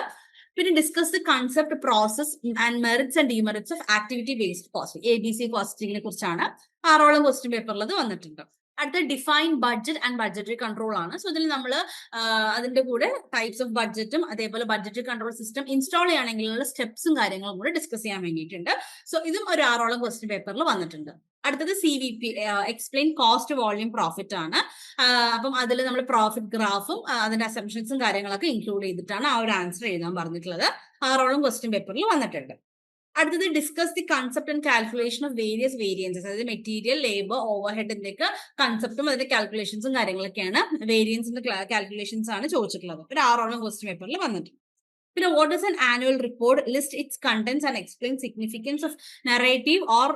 പിന്നെ discuss the concept process and merits and demerits of activity based costing A B C കോസ്റ്റിംഗിനെ കുറിച്ചാണ് ആറോളം ക്വസ്റ്റ്യൻ പേപ്പറിൽ അത് വന്നിട്ടുണ്ട്. അടുത്ത define budget and budgetary control ആണ്. സോ ഇതിൽ നമ്മൾ അതിന്റെ കൂടെ ടൈപ്സ് ഓഫ് ബഡ്ജറ്റും അതേപോലെ ബഡ്ജറ്ററി കൺട്രോൾ സിസ്റ്റം ഇൻസ്റ്റാൾ ചെയ്യുകയാണെങ്കിലുള്ള സ്റ്റെപ്സും കാര്യങ്ങളും കൂടെ ഡിസ്കസ് ചെയ്യാൻ വേണ്ടിയിട്ടുണ്ട്. സോ ഇതും ഒരു ആറോളം ക്വസ്റ്റ്യൻ പേപ്പറിൽ വന്നിട്ടുണ്ട്. അടുത്തത് C V P explain cost volume profit ആണ്. അപ്പം അതിൽ നമ്മൾ പ്രോഫിറ്റ് ഗ്രാഫും അതിന്റെ അസംഷൻസും കാര്യങ്ങളൊക്കെ ഇൻക്ലൂഡ് ചെയ്തിട്ടാണ് ആ ഒരു ആൻസർ എഴുതാൻ പറഞ്ഞിട്ടുള്ളത്. ആറോളം ക്വസ്റ്റ്യൻ പേപ്പറിൽ വന്നിട്ടുണ്ട്. അടുത്തത് discuss the concept and calculation of various variances അതായത് മെറ്റീരിയൽ ലേബർ ഓവർ ഹെഡിന്റെയൊക്കെ കൺസെപ്റ്റും അതിന്റെ കാൽക്കുലേഷൻസും കാര്യങ്ങളൊക്കെയാണ് വേരിയൻസിന്റെ കാൽക്കുലേഷൻസ് ആണ് ചോദിച്ചിട്ടുള്ളത്. ഒരു ആറോളം ക്വസ്റ്റ്യൻ പേപ്പറിൽ വന്നിട്ടുണ്ട്. പിന്നെ what is an annual report list its contents and explain significance of narrative or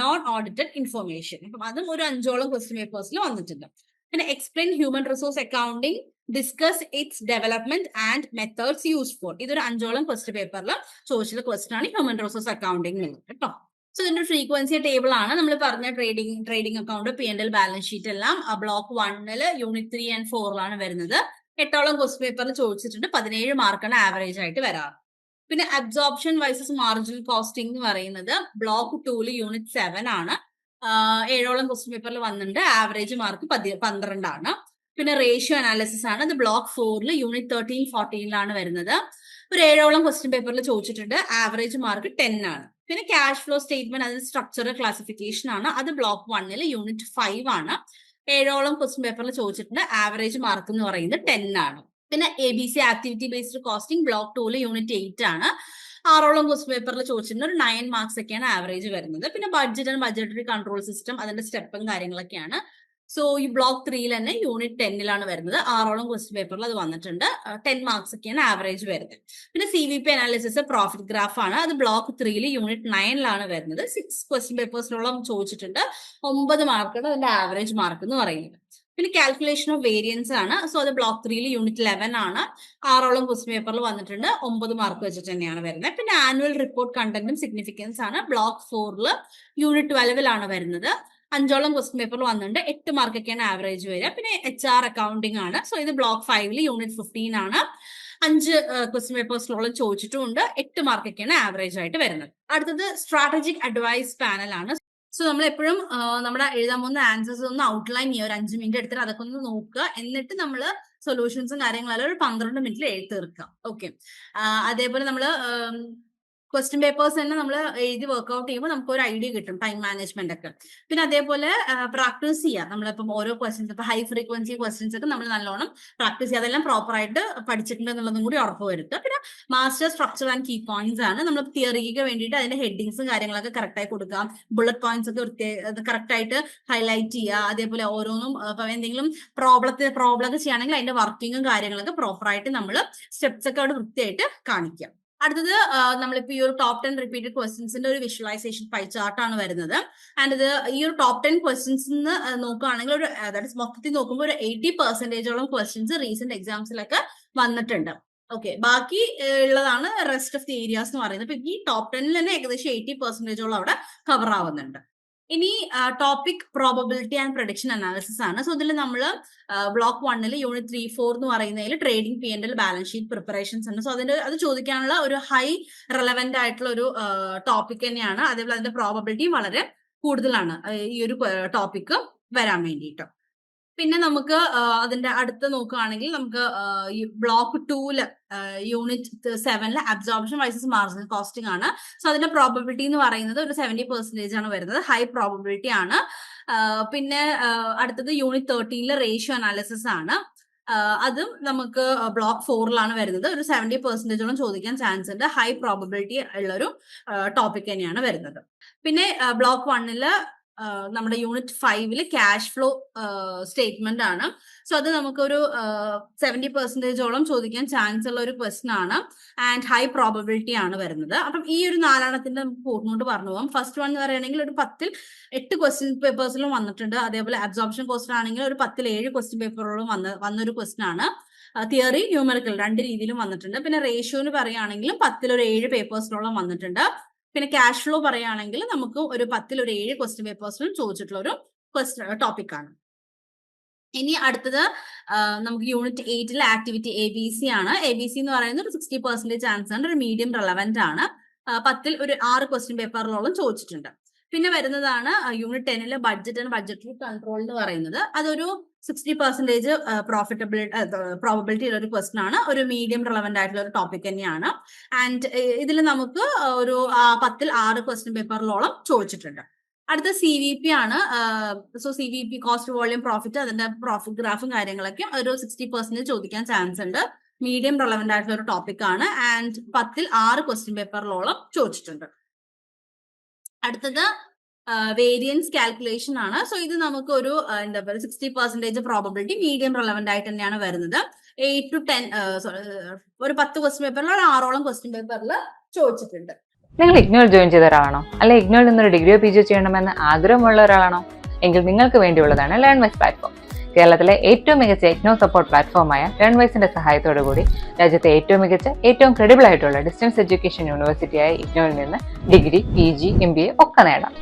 non audited information അപ്പം അതും ഒരു അഞ്ചോളം ക്വസ്റ്റ്യൻ പേപ്പേഴ്സിൽ വന്നിട്ടുണ്ട്. പിന്നെ explain human resource accounting discuss its development and methods use for ഇതൊരു അഞ്ചോളം ക്വസ്റ്റ്യൻ പേപ്പറിൽ ചോദിച്ചിട്ടുള്ള ക്വസ്റ്റ്യൻ ആണ് ഹ്യൂമൻ റിസോഴ്സ് അക്കൗണ്ടിംഗ് കേട്ടോ. സോ ഇതിന്റെ ഫ്രീക്വൻസി ടേബിൾ ആണ്. നമ്മൾ പറഞ്ഞ trading trading account P N L balance sheet എല്ലാം ബ്ലോക്ക് വണ്ണിൽ യൂണിറ്റ് ത്രീ ആൻഡ് ഫോറിലാണ് വരുന്നത്. എട്ടോളം ക്വസ്റ്റ് പേപ്പറിൽ ചോദിച്ചിട്ടുണ്ട്. പതിനേഴ് മാർക്കാണ് ആവറേജ് ആയിട്ട് വരാറ് പിന്നെ അബ്സോർപ്ഷൻ വൈസസ് മാർജിനൽ കോസ്റ്റിംഗ് എന്ന് പറയുന്നത് ബ്ലോക്ക് ടൂൽ യൂണിറ്റ് സെവൻ ആണ്. ഏഴോളം ക്വസ്റ്റ്യൻ പേപ്പറിൽ വന്നിട്ടുണ്ട്. ആവറേജ് മാർക്ക് പതി പന്ത്രണ്ടാണ്. പിന്നെ റേഷ്യോ അനാലിസിസ് ആണ്. അത് ബ്ലോക്ക് ഫോറിൽ യൂണിറ്റ് തേർട്ടീൻ ഫോർട്ടീനിലാണ് വരുന്നത്. ഒരു ഏഴോളം ക്വസ്റ്റ്യൻ പേപ്പറിൽ ചോദിച്ചിട്ടുണ്ട്. ആവറേജ് മാർക്ക് ടെൻ ആണ്. പിന്നെ ക്യാഷ് ഫ്ലോ സ്റ്റേറ്റ്മെന്റ് അതിന്റെ സ്ട്രക്ചർ ക്ലാസിഫിക്കേഷൻ ആണ്. അത് ബ്ലോക്ക് വണ്ണിൽ യൂണിറ്റ് ഫൈവ് ആണ്. ഏഴോളം ക്വസ്റ്റ്യൻ പേപ്പറിൽ ചോദിച്ചിട്ടുണ്ട്. ആവറേജ് മാർക്ക് എന്ന് പറയുന്നത് ടെൻ ആണ്. പിന്നെ A B C activity based costing block tool unit eight ആണ്. ആറോളം ക്വസ്റ്റ്യൻ പേപ്പറിൽ ചോദിച്ചിട്ടുണ്ട്. ഒരു നയൻ മാർക്സ് ഒക്കെയാണ് ആവറേജ് വരുന്നത്. പിന്നെ budget and budgetary control system അതിന്റെ സ്റ്റെപ്പും കാര്യങ്ങളൊക്കെയാണ്. സോ ഈ ബ്ലോക്ക് ത്രീയിൽ തന്നെ യൂണിറ്റ് ടെന്നിലാണ് വരുന്നത്. ആറോളം ക്വസ്റ്റ്യൻ പേപ്പറിൽ അത് വന്നിട്ടുണ്ട്. ടെൻ മാർക്സ് ഒക്കെയാണ് ആവറേജ് വരുന്നത്. പിന്നെ C V P analysis profit graph ആണ്. അത് ബ്ലോക്ക് ത്രീയിൽ യൂണിറ്റ് നയനിലാണ് വരുന്നത്. സിക്സ് ക്വസ്റ്റ്യൻ പേപ്പേഴ്സിനോളം ചോദിച്ചിട്ടുണ്ട്. ഒമ്പത് മാർക്കാണ് അതിന്റെ ആവറേജ് മാർക്ക് എന്ന് പറയുന്നത്. പിന്നെ കാൽക്കുലേഷൻ ഓഫ് വേരിയൻസ് ആണ്. സോ അത് ബ്ലോക്ക് ത്രീയിൽ യൂണിറ്റ് ലെവൻ ആണ്. ആറോളം ക്വസ്റ്റ്യൻ പേപ്പറിൽ വന്നിട്ടുണ്ട്. ഒമ്പത് മാർക്ക് വെച്ചിട്ട് തന്നെയാണ് വരുന്നത്. പിന്നെ ആനുവൽ റിപ്പോർട്ട് കണ്ടന്റും സിഗ്നിഫിക്കൻസ് ആണ്. ബ്ലോക്ക് ഫോറിൽ യൂണിറ്റ് ട്വൽവിലാണ് വരുന്നത്. അഞ്ചോളം ക്വസ്റ്റ്യൻ പേപ്പറിൽ വന്നിട്ടുണ്ട്. എട്ട് മാർക്കൊക്കെയാണ് ആവറേജ് വരിക. പിന്നെ എച്ച് ആർ അക്കൗണ്ടിംഗ് ആണ്. സോ ഇത് ബ്ലോക്ക് ഫൈവിൽ യൂണിറ്റ് ഫിഫ്റ്റീൻ ആണ്. അഞ്ച് ക്വസ്റ്റ്യൻ പേപ്പേഴ്സിനോളം ചോദിച്ചിട്ടുമുണ്ട് എട്ട് മാർക്കൊക്കെയാണ് ആവറേജ് ആയിട്ട് വരുന്നത്. അടുത്തത് സ്ട്രാറ്റജിക് അഡ്വൈസ് പാനൽ ആണ്. സോ നമ്മൾ എപ്പോഴും നമ്മുടെ എഴുതാൻ പോകുന്ന ആൻസേഴ്സ് ഒന്ന് ഔട്ട്ലൈൻ ചെയ്യുക. ഒരു അഞ്ച് മിനിറ്റ് എടുത്തിട്ട് അതൊക്കെ ഒന്ന് നോക്കുക. എന്നിട്ട് നമ്മൾ സൊല്യൂഷൻസും കാര്യങ്ങളെല്ലാം ഒരു പന്ത്രണ്ട് മിനിറ്റിൽ എഴുതി തീർക്കുക. ഓക്കെ അതേപോലെ നമ്മൾ ക്വസ്റ്റ്യൻ പേപ്പേഴ്സ് തന്നെ നമ്മൾ എഴുതി വർക്ക്ഔട്ട് ചെയ്യുമ്പോൾ നമുക്ക് ഒരു ഐഡിയ കിട്ടും ടൈം മാനേജ്മെന്റ് ഒക്കെ. പിന്നെ അതേപോലെ പ്രാക്ടീസ് ചെയ്യുക നമ്മളിപ്പം ഓരോ ക്വസ്റ്റ്യൻസ് ഇപ്പൊ ഹൈ ഫ്രീക്വൻസി ക്വസ്റ്റ്യൻസ് ഒക്കെ നമ്മൾ നല്ലോണം പ്രാക്ടീസ് ചെയ്യുക അതെല്ലാം പ്രോപ്പർ ആയിട്ട് പഠിച്ചിട്ടുണ്ട് എന്നുള്ളതും കൂടി ഉറപ്പ് വരുത്തുക. പിന്നെ master structure and key points ആണ്. നമ്മൾ തിയറിക്ക് വേണ്ടിയിട്ട് അതിന്റെ ഹെഡിങ്സും കാര്യങ്ങളൊക്കെ കറക്റ്റ് ആയി കൊടുക്കുക. ബുള്ളറ്റ് പോയിന്റ്സ് ഒക്കെ കറക്റ്റ് ആയിട്ട് ഹൈലൈറ്റ് ചെയ്യുക. അതേപോലെ ഓരോന്നും ഇപ്പൊ എന്തെങ്കിലും പ്രോബ്ലത്തെ പ്രോബ്ലം ഒക്കെ ചെയ്യുകയാണെങ്കിൽ അതിന്റെ വർക്കിങ്ങും കാര്യങ്ങളൊക്കെ പ്രോപ്പർ ആയിട്ട് നമ്മൾ സ്റ്റെപ്സ് ഒക്കെ അവിടെ വൃത്തിയായിട്ട് കാണിക്കുക. അടുത്തത് നമ്മളിപ്പോ ഈ ഒരു ടോപ്പ് ടെൻ റിപ്പീറ്റഡ് ക്വസ്റ്റ്യൻസിന്റെ ഒരു വിഷ്വലൈസേഷൻ പൈ ചാർട്ടാണ് വരുന്നത്. ആൻഡ് ഇത് ഈ ഒരു ടോപ്പ് ടെൻ ക്വസ്റ്റ്യൻസ് നോക്കുകയാണെങ്കിൽ ഒരു അതായത് മൊത്തത്തിൽ നോക്കുമ്പോൾ ഒരു എയ്റ്റി പെർസെന്റേജോളം ക്വസ്റ്റ്യൻസ് റീസെന്റ് എക്സാംസിലൊക്കെ വന്നിട്ടുണ്ട്. ഓക്കെ ബാക്കി ഉള്ളതാണ് റെസ്റ്റ് ഓഫ് ദി ഏരിയാസ് എന്ന് പറയുന്നത്. ഇപ്പൊ ഈ ടോപ്പ് ടെനിൽ തന്നെ ഏകദേശം എയ്റ്റി പെർസെന്റേജോളം അവിടെ കവർ ആവുന്നുണ്ട്. ഇനി topic probability and prediction analysis ആണ്. സോ ഇതിൽ നമ്മൾ ബ്ലോക്ക് വണ്ണിൽ യൂണിറ്റ് ത്രീ ഫോർ എന്ന് പറയുന്നതിൽ trading P N L balance sheet preparations ഉണ്ട് സോ അതിന്റെ അത് ചോദിക്കാനുള്ള ഒരു ഹൈ റെലവെന്റ് ആയിട്ടുള്ള ഒരു ടോപ്പിക് തന്നെയാണ്. അതേപോലെ അതിന്റെ പ്രോബബിലിറ്റി വളരെ കൂടുതലാണ്. ഈ ഒരു ടോപ്പിക്ക് വരാൻ വേണ്ടിയിട്ട്. പിന്നെ നമുക്ക് അതിന്റെ അടുത്ത് നോക്കുകയാണെങ്കിൽ നമുക്ക് ബ്ലോക്ക് ടൂൽ യൂണിറ്റ് സെവനിൽ അബ്സോർപ്ഷൻ വൈസസ് മാർജിനൽ കോസ്റ്റിംഗ് ആണ്. സോ അതിന്റെ പ്രോബബിലിറ്റി എന്ന് പറയുന്നത് ഒരു സെവന്റി പെർസെന്റേജ് ആണ് വരുന്നത്. ഹൈ പ്രോബബിലിറ്റി ആണ്. പിന്നെ അടുത്തത് യൂണിറ്റ് തേർട്ടീനിലെ റേഷ്യോ അനാലിസിസ് ആണ്. അതും നമുക്ക് ബ്ലോക്ക് ഫോറിലാണ് വരുന്നത്. ഒരു സെവന്റി പെർസെന്റേജോളം ചോദിക്കാൻ ചാൻസ് ഉണ്ട്. ഹൈ പ്രോബബിലിറ്റി ഉള്ളൊരു ടോപ്പിക് തന്നെയാണ് വരുന്നത്. പിന്നെ ബ്ലോക്ക് വണ്ണിൽ നമ്മുടെ യൂണിറ്റ് ഫൈവിൽ ക്യാഷ് ഫ്ലോ സ്റ്റേറ്റ്മെന്റ് ആണ്. സോ അത് നമുക്കൊരു സെവന്റി പെർസെന്റേജോളം ചോദിക്കാൻ ചാൻസ് ഉള്ള ഒരു ക്വസ്റ്റൻ ആണ്. ആൻഡ് ഹൈ പ്രോബബിലിറ്റി ആണ് വരുന്നത്. അപ്പം ഈ ഒരു നാലെണ്ണത്തിന്റെ നമുക്ക് കൂട്ടുകൊണ്ട് പറഞ്ഞു പോകാം ഫസ്റ്റ് വൺ എന്ന് പറയുകയാണെങ്കിൽ ഒരു പത്തിൽ എട്ട് ക്വസ്റ്റ്യൻ പേപ്പേഴ്സിലും വന്നിട്ടുണ്ട്. അതേപോലെ അബ്സോർപ്ഷൻ ക്വസ്റ്റൻ ആണെങ്കിൽ ഒരു പത്തിൽ ഏഴ് ക്വസ്റ്റ്യൻ പേപ്പറുകളും വന്ന വന്നൊരു ക്വസ്റ്റൻ ആണ്. തിയറി ന്യൂമറിക്കൽ രണ്ട് രീതിയിലും വന്നിട്ടുണ്ട്. പിന്നെ റേഷ്യോന്ന് പറയുകയാണെങ്കിലും പത്തിൽ ഒരു ഏഴ് പേപ്പേഴ്സിലോളം വന്നിട്ടുണ്ട്. പിന്നെ ക്യാഷ് ഫ്ലോ പറയുകയാണെങ്കിൽ നമുക്ക് ഒരു പത്തിൽ ഒരു ഏഴ് ക്വസ്റ്റ്യൻ പേപ്പേഴ്സിലും ചോദിച്ചിട്ടുള്ള ഒരു ക്വസ്റ്റ്യൻ ടോപ്പിക് ആണ്. ഇനി അടുത്തത് നമുക്ക് യൂണിറ്റ് എയ്റ്റിലെ ആക്ടിവിറ്റി എ ബി സി ആണ്. എ ബി സി എന്ന് പറയുന്നത് ഒരു സിക്സ്റ്റി പെർസെന്റേജ് ചാൻസ് ആണ് ഒരു മീഡിയം റെലവെന്റ് ആണ്. പത്തിൽ ഒരു ആറ് ക്വസ്റ്റ്യൻ പേപ്പറിലോളം ചോദിച്ചിട്ടുണ്ട്. പിന്നെ വരുന്നതാണ് യൂണിറ്റ് ടെന്നിലെ ബഡ്ജറ്റ് ആൻഡ് ബഡ്ജറ്ററി കൺട്രോൾ എന്ന് പറയുന്നത്. അതൊരു സിക്സ്റ്റി പെർസെന്റേജ് പ്രോഫിറ്റബിലിറ്റി പ്രോബിലിറ്റി ഉള്ള ഒരു ക്വസ്റ്റൻ ആണ്. ഒരു മീഡിയം റിലവന്റ് ആയിട്ടുള്ള ഒരു ടോപ്പിക് തന്നെയാണ്. ആൻഡ് ഇതിൽ നമുക്ക് ഒരു പത്തിൽ ആറ് ക്വസ്റ്റ്യൻ പേപ്പറിലോളം ചോദിച്ചിട്ടുണ്ട്. അടുത്ത സി വി പി ആണ് so C V P cost volume profit അതിന്റെ പ്രോഫിറ്റ് ഗ്രാഫും കാര്യങ്ങളൊക്കെ ഒരു സിക്സ്റ്റി പെർസെന്റേജ് ചോദിക്കാൻ ചാൻസ് ഉണ്ട്. മീഡിയം റെലവെന്റ് ആയിട്ടുള്ള ഒരു ടോപ്പിക് ആണ്. ആൻഡ് പത്തിൽ ആറ് ക്വസ്റ്റ്യൻ പേപ്പറിലോളം ചോദിച്ചിട്ടുണ്ട്. അടുത്തത് വേരിയൻസ് കാൽക്കുലേഷൻ ആണ്. സോ ഇത് നമുക്ക് ഒരു എന്താ പറയുക sixty percentage probability medium relevant ആയിട്ട് തന്നെയാണ് വരുന്നത്. എയ്റ്റ് ടു ടെൻ ഒരു പത്ത് ക്വസ്റ്റ്യൻ പേപ്പറിൽ ഒരു ആറോളം ക്വസ്റ്റ്യൻ പേപ്പറിൽ ചോദിച്ചിട്ടുണ്ട്. നിങ്ങൾ ഇഗ്നോർ ജോയിൻ ചെയ്ത ഒരാളാണോ? അല്ലെ ഇഗ്നോറിൽ നിന്നൊരു ഡിഗ്രിയോ പി ജിയോ ചെയ്യണമെന്ന് ആഗ്രഹമുള്ള ഒരാളാണോ? എങ്കിൽ നിങ്ങൾക്ക് വേണ്ടിയുള്ളതാണ് ലേൺ വൈസ് പ്ലാറ്റ്ഫോം കേരളത്തിലെ ഏറ്റവും മികച്ച ഇഗ്നോ സപ്പോർട്ട് പ്ലാറ്റ്ഫോമായ ലേൺ വൈസിന്റെ സഹായത്തോടു കൂടി രാജ്യത്തെ ഏറ്റവും മികച്ച ഏറ്റവും ക്രെഡിബിൾ ആയിട്ടുള്ള ഡിസ്റ്റൻസ് എഡ്യൂക്കേഷൻ യൂണിവേഴ്സിറ്റിയായ ഇഗ്നോയിൽ നിന്ന് degree P G M B A ഒക്കെ നേടാം.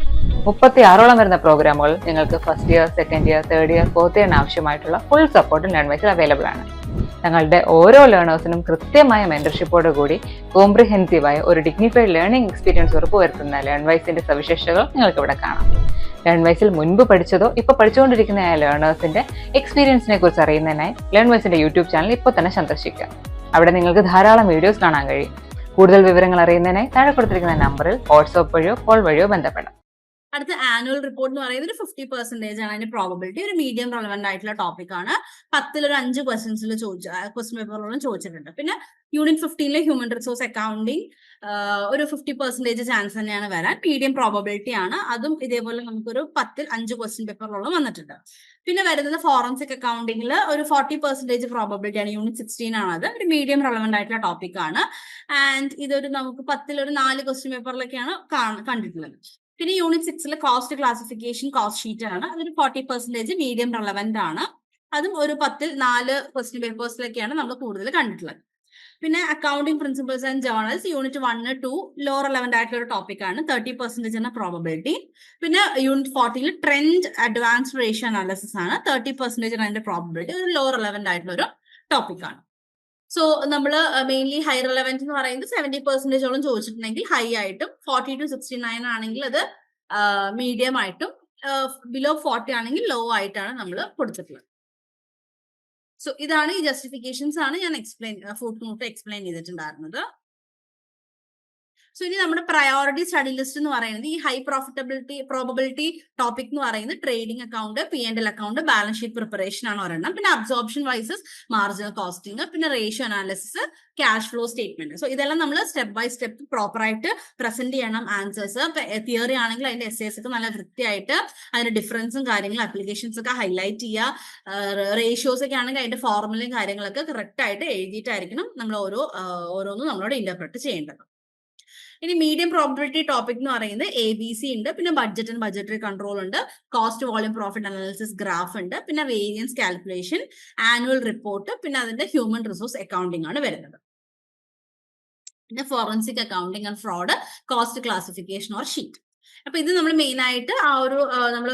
മുപ്പത്തി ആറോളം വരുന്ന പ്രോഗ്രാമുകൾ നിങ്ങൾക്ക് first year second year third year fourth ഇയറിന് ആവശ്യമായിട്ടുള്ള ഫുൾ സപ്പോർട്ടും ലേൺ വൈസിൽ അവൈലബിൾ ആണ്. ഞങ്ങളുടെ ഓരോ ലേണേഴ്സിനും കൃത്യമായ മെന്റർഷിപ്പോട് കൂടി കോംപ്രിഹെൻസീവായ ഒരു ഡിഗ്നിഫൈഡ് ലേണിംഗ് എക്സ്പീരിയൻസ് ഉറപ്പുവരുത്തുന്ന ലേൺവൈസിന്റെ സവിശേഷതകൾ നിങ്ങൾക്ക് ഇവിടെ കാണാം. ലേൺവൈസിൽ മുൻപ് പഠിച്ചതോ ഇപ്പോൾ പഠിച്ചുകൊണ്ടിരിക്കുന്ന ലേണേഴ്സിന്റെ എക്സ്പീരിയൻസിനെ കുറിച്ച് അറിയുന്നതിനായി ലേൺവൈസിന്റെ യൂട്യൂബ് ചാനൽ ഇപ്പോൾ തന്നെ സന്ദർശിക്കുക. അവിടെ നിങ്ങൾക്ക് ധാരാളം വീഡിയോസ് കാണാൻ കഴിയും. കൂടുതൽ വിവരങ്ങൾ അറിയുന്നതിനായി താഴെ കൊടുത്തിരിക്കുന്ന നമ്പറിൽ വാട്സ്ആപ്പ് വഴിയോ കോൾ വഴിയോ ബന്ധപ്പെടാം. അടുത്ത ആനുവൽ റിപ്പോർട്ട് എന്ന് പറയുന്നത് ഒരു ഫിഫ്റ്റി പെർസെന്റേജ് ആണ്. അതിന്റെ പ്രോബിലിറ്റി ഒരു മീഡിയം റെലവെന്റ് ആയിട്ടുള്ള ടോപ്പിക് ആണ്. പത്തിൽ ഒരു അഞ്ച് ക്വസ്റ്റൻസിൽ ചോദിച്ചു ക്വസ്റ്റ്യൻ പേപ്പറുകളും ചോദിച്ചിട്ടുണ്ട്. പിന്നെ യൂണിറ്റ് ഫിഫ്റ്റീനിലെ ഹ്യൂമൻ റിസോഴ്സ് അക്കൗണ്ടിങ് ഒരു ഫിഫ്റ്റി പെർസെന്റേജ് ചാൻസ് തന്നെയാണ് വരാൻ. മീഡിയം പ്രോബിലിറ്റി ആണ്. അതും ഇതേപോലെ നമുക്കൊരു പത്തിൽ അഞ്ച് ക്വസ്റ്റ്യൻ പേപ്പറുകളും വന്നിട്ടുണ്ട്. പിന്നെ വരുന്നത് ഫോറൻസിക് അക്കൗണ്ടിങ്ങിൽ ഒരു ഫോർട്ടി പെർസെന്റേജ് പ്രോബിലിറ്റി ആണ്. യൂണിറ്റ് സിക്സ്റ്റീൻ ആണ് അത്. ഒരു മീഡിയം റെലവെന്റ് ആയിട്ടുള്ള ടോപ്പിക് ആണ്. ആൻഡ് ഇതൊരു നമുക്ക് പത്തിൽ ഒരു നാല് ക്വസ്റ്റ്യൻ പേപ്പറിലൊക്കെയാണ് കാണ്- കണ്ടിട്ടുള്ളത്. പിന്നെ യൂണിറ്റ് സിക്സിലെ കോസ്റ്റ് ക്ലാസിഫിക്കേഷൻ കോസ്റ്റ് ഷീറ്റ് ആണ്. അതൊരു ഫോർട്ടി പെർസെന്റേജ് മീഡിയം റെലവെന്റ് ആണ്. അതും ഒരു പത്തിൽ നാല് ക്വസ്റ്റ്യൻ പേപ്പേഴ്സിലൊക്കെയാണ് നമ്മൾ കൂടുതൽ കണ്ടിട്ടുള്ളത്. പിന്നെ accounting principles and journals unit one two low relevant ആയിട്ടുള്ള ഒരു ടോപ്പിക് ആണ്. തേർട്ടി പെർസെന്റേജ് എന്ന പ്രോബബിലിറ്റി പിന്നെ യൂണിറ്റ് ഫോർട്ടിയിൽ ട്രെൻഡ് അഡ്വാൻസ്ഡ് റേഷ്യോ അനാലിസിസ് ആണ്. തേർട്ടി പെർസെന്റേജ് അതിന്റെ പ്രോബിലിറ്റി ഒരു ലോ റെലവെന്റ് ആയിട്ടുള്ള ഒരു ടോപ്പിക് ആണ്. സോ നമ്മൾ മെയിൻലി ഹൈ റിലവൻസ് എന്ന് പറയുന്നത് സെവന്റി പെർസെന്റേജോളം ചോദിച്ചിട്ടുണ്ടെങ്കിൽ ഹൈ ആയിട്ടും ഫോർട്ടി ടു സിക്സ്റ്റി നയൻ ആണെങ്കിൽ അത് മീഡിയം ആയിട്ടും ബിലോ ഫോർട്ടി ആണെങ്കിൽ ലോ ആയിട്ടാണ് നമ്മൾ കൊടുത്തിട്ടുള്ളത്. സോ ഇതാണ് ഈ ജസ്റ്റിഫിക്കേഷൻസ് ആണ് ഞാൻ എക്സ്പ്ലെയിൻ ഫുഡ് നോട്ട് എക്സ്പ്ലെയിൻ ചെയ്തിട്ടുണ്ടായിരുന്നത്. സോ ഇനി നമ്മുടെ പ്രയോറിറ്റി സ്റ്റഡി ലിസ്റ്റ് എന്ന് പറയുന്നത് ഈ ഹൈ പ്രോഫിറ്റബിലിറ്റി പ്രോബിലിറ്റി ടോപ്പിക് എന്ന് പറയുന്നത് trading account P and L account balance sheet preparation ആണ് ഒരെണ്ണം. പിന്നെ അബ്സോർപ്ഷൻ വൈസസ് മാർജിനൽ കോസ്റ്റിംഗ് പിന്നെ ratio analysis cash flow statement so ഇതെല്ലാം നമ്മൾ സ്റ്റെപ്പ് ബൈ സ്റ്റെപ്പ് പ്രോപ്പർ ആയിട്ട് പ്രസന്റ് ചെയ്യണം ആൻസേഴ്സ് തിയറി ആണെങ്കിൽ അതിന്റെ എസ് ഒക്കെ നല്ല വൃത്തിയായിട്ട് അതിന്റെ ഡിഫറൻസും കാര്യങ്ങളും അപ്ലിക്കേഷൻസ് ഒക്കെ ഹൈലൈറ്റ് ചെയ്യുക. റേഷ്യോസ് ഒക്കെ ആണെങ്കിൽ അതിന്റെ ഫോർമുലയും കാര്യങ്ങളൊക്കെ കറക്റ്റ് ആയിട്ട് എഴുതിയിട്ടായിരിക്കണം നമ്മൾ ഓരോ ഓരോന്നും നമ്മളോട് ഇന്റർപ്രറ്റ് ചെയ്യേണ്ടത്. ഇനി മീഡിയം പ്രോബിലിറ്റി ടോപ്പിക് എന്ന് പറയുന്നത് എ ബി സി ഉണ്ട്. പിന്നെ ബഡ്ജറ്റ് ആൻഡ് ബഡ്ജറ്ററി കൺട്രോൾ ഉണ്ട്. Cost volume profit analysis graph ഉണ്ട്. പിന്നെ വേരിയൻസ് കാൽക്കുലേഷൻ ആനുവൽ റിപ്പോർട്ട് പിന്നെ അതിന്റെ ഹ്യൂമൻ റിസോഴ്സ് അക്കൗണ്ടിംഗ് ആണ് വരുന്നത്. പിന്നെ forensic accounting and fraud cost classification or sheet അപ്പൊ ഇത് നമ്മൾ മെയിൻ ആയിട്ട് ആ ഒരു നമ്മൾ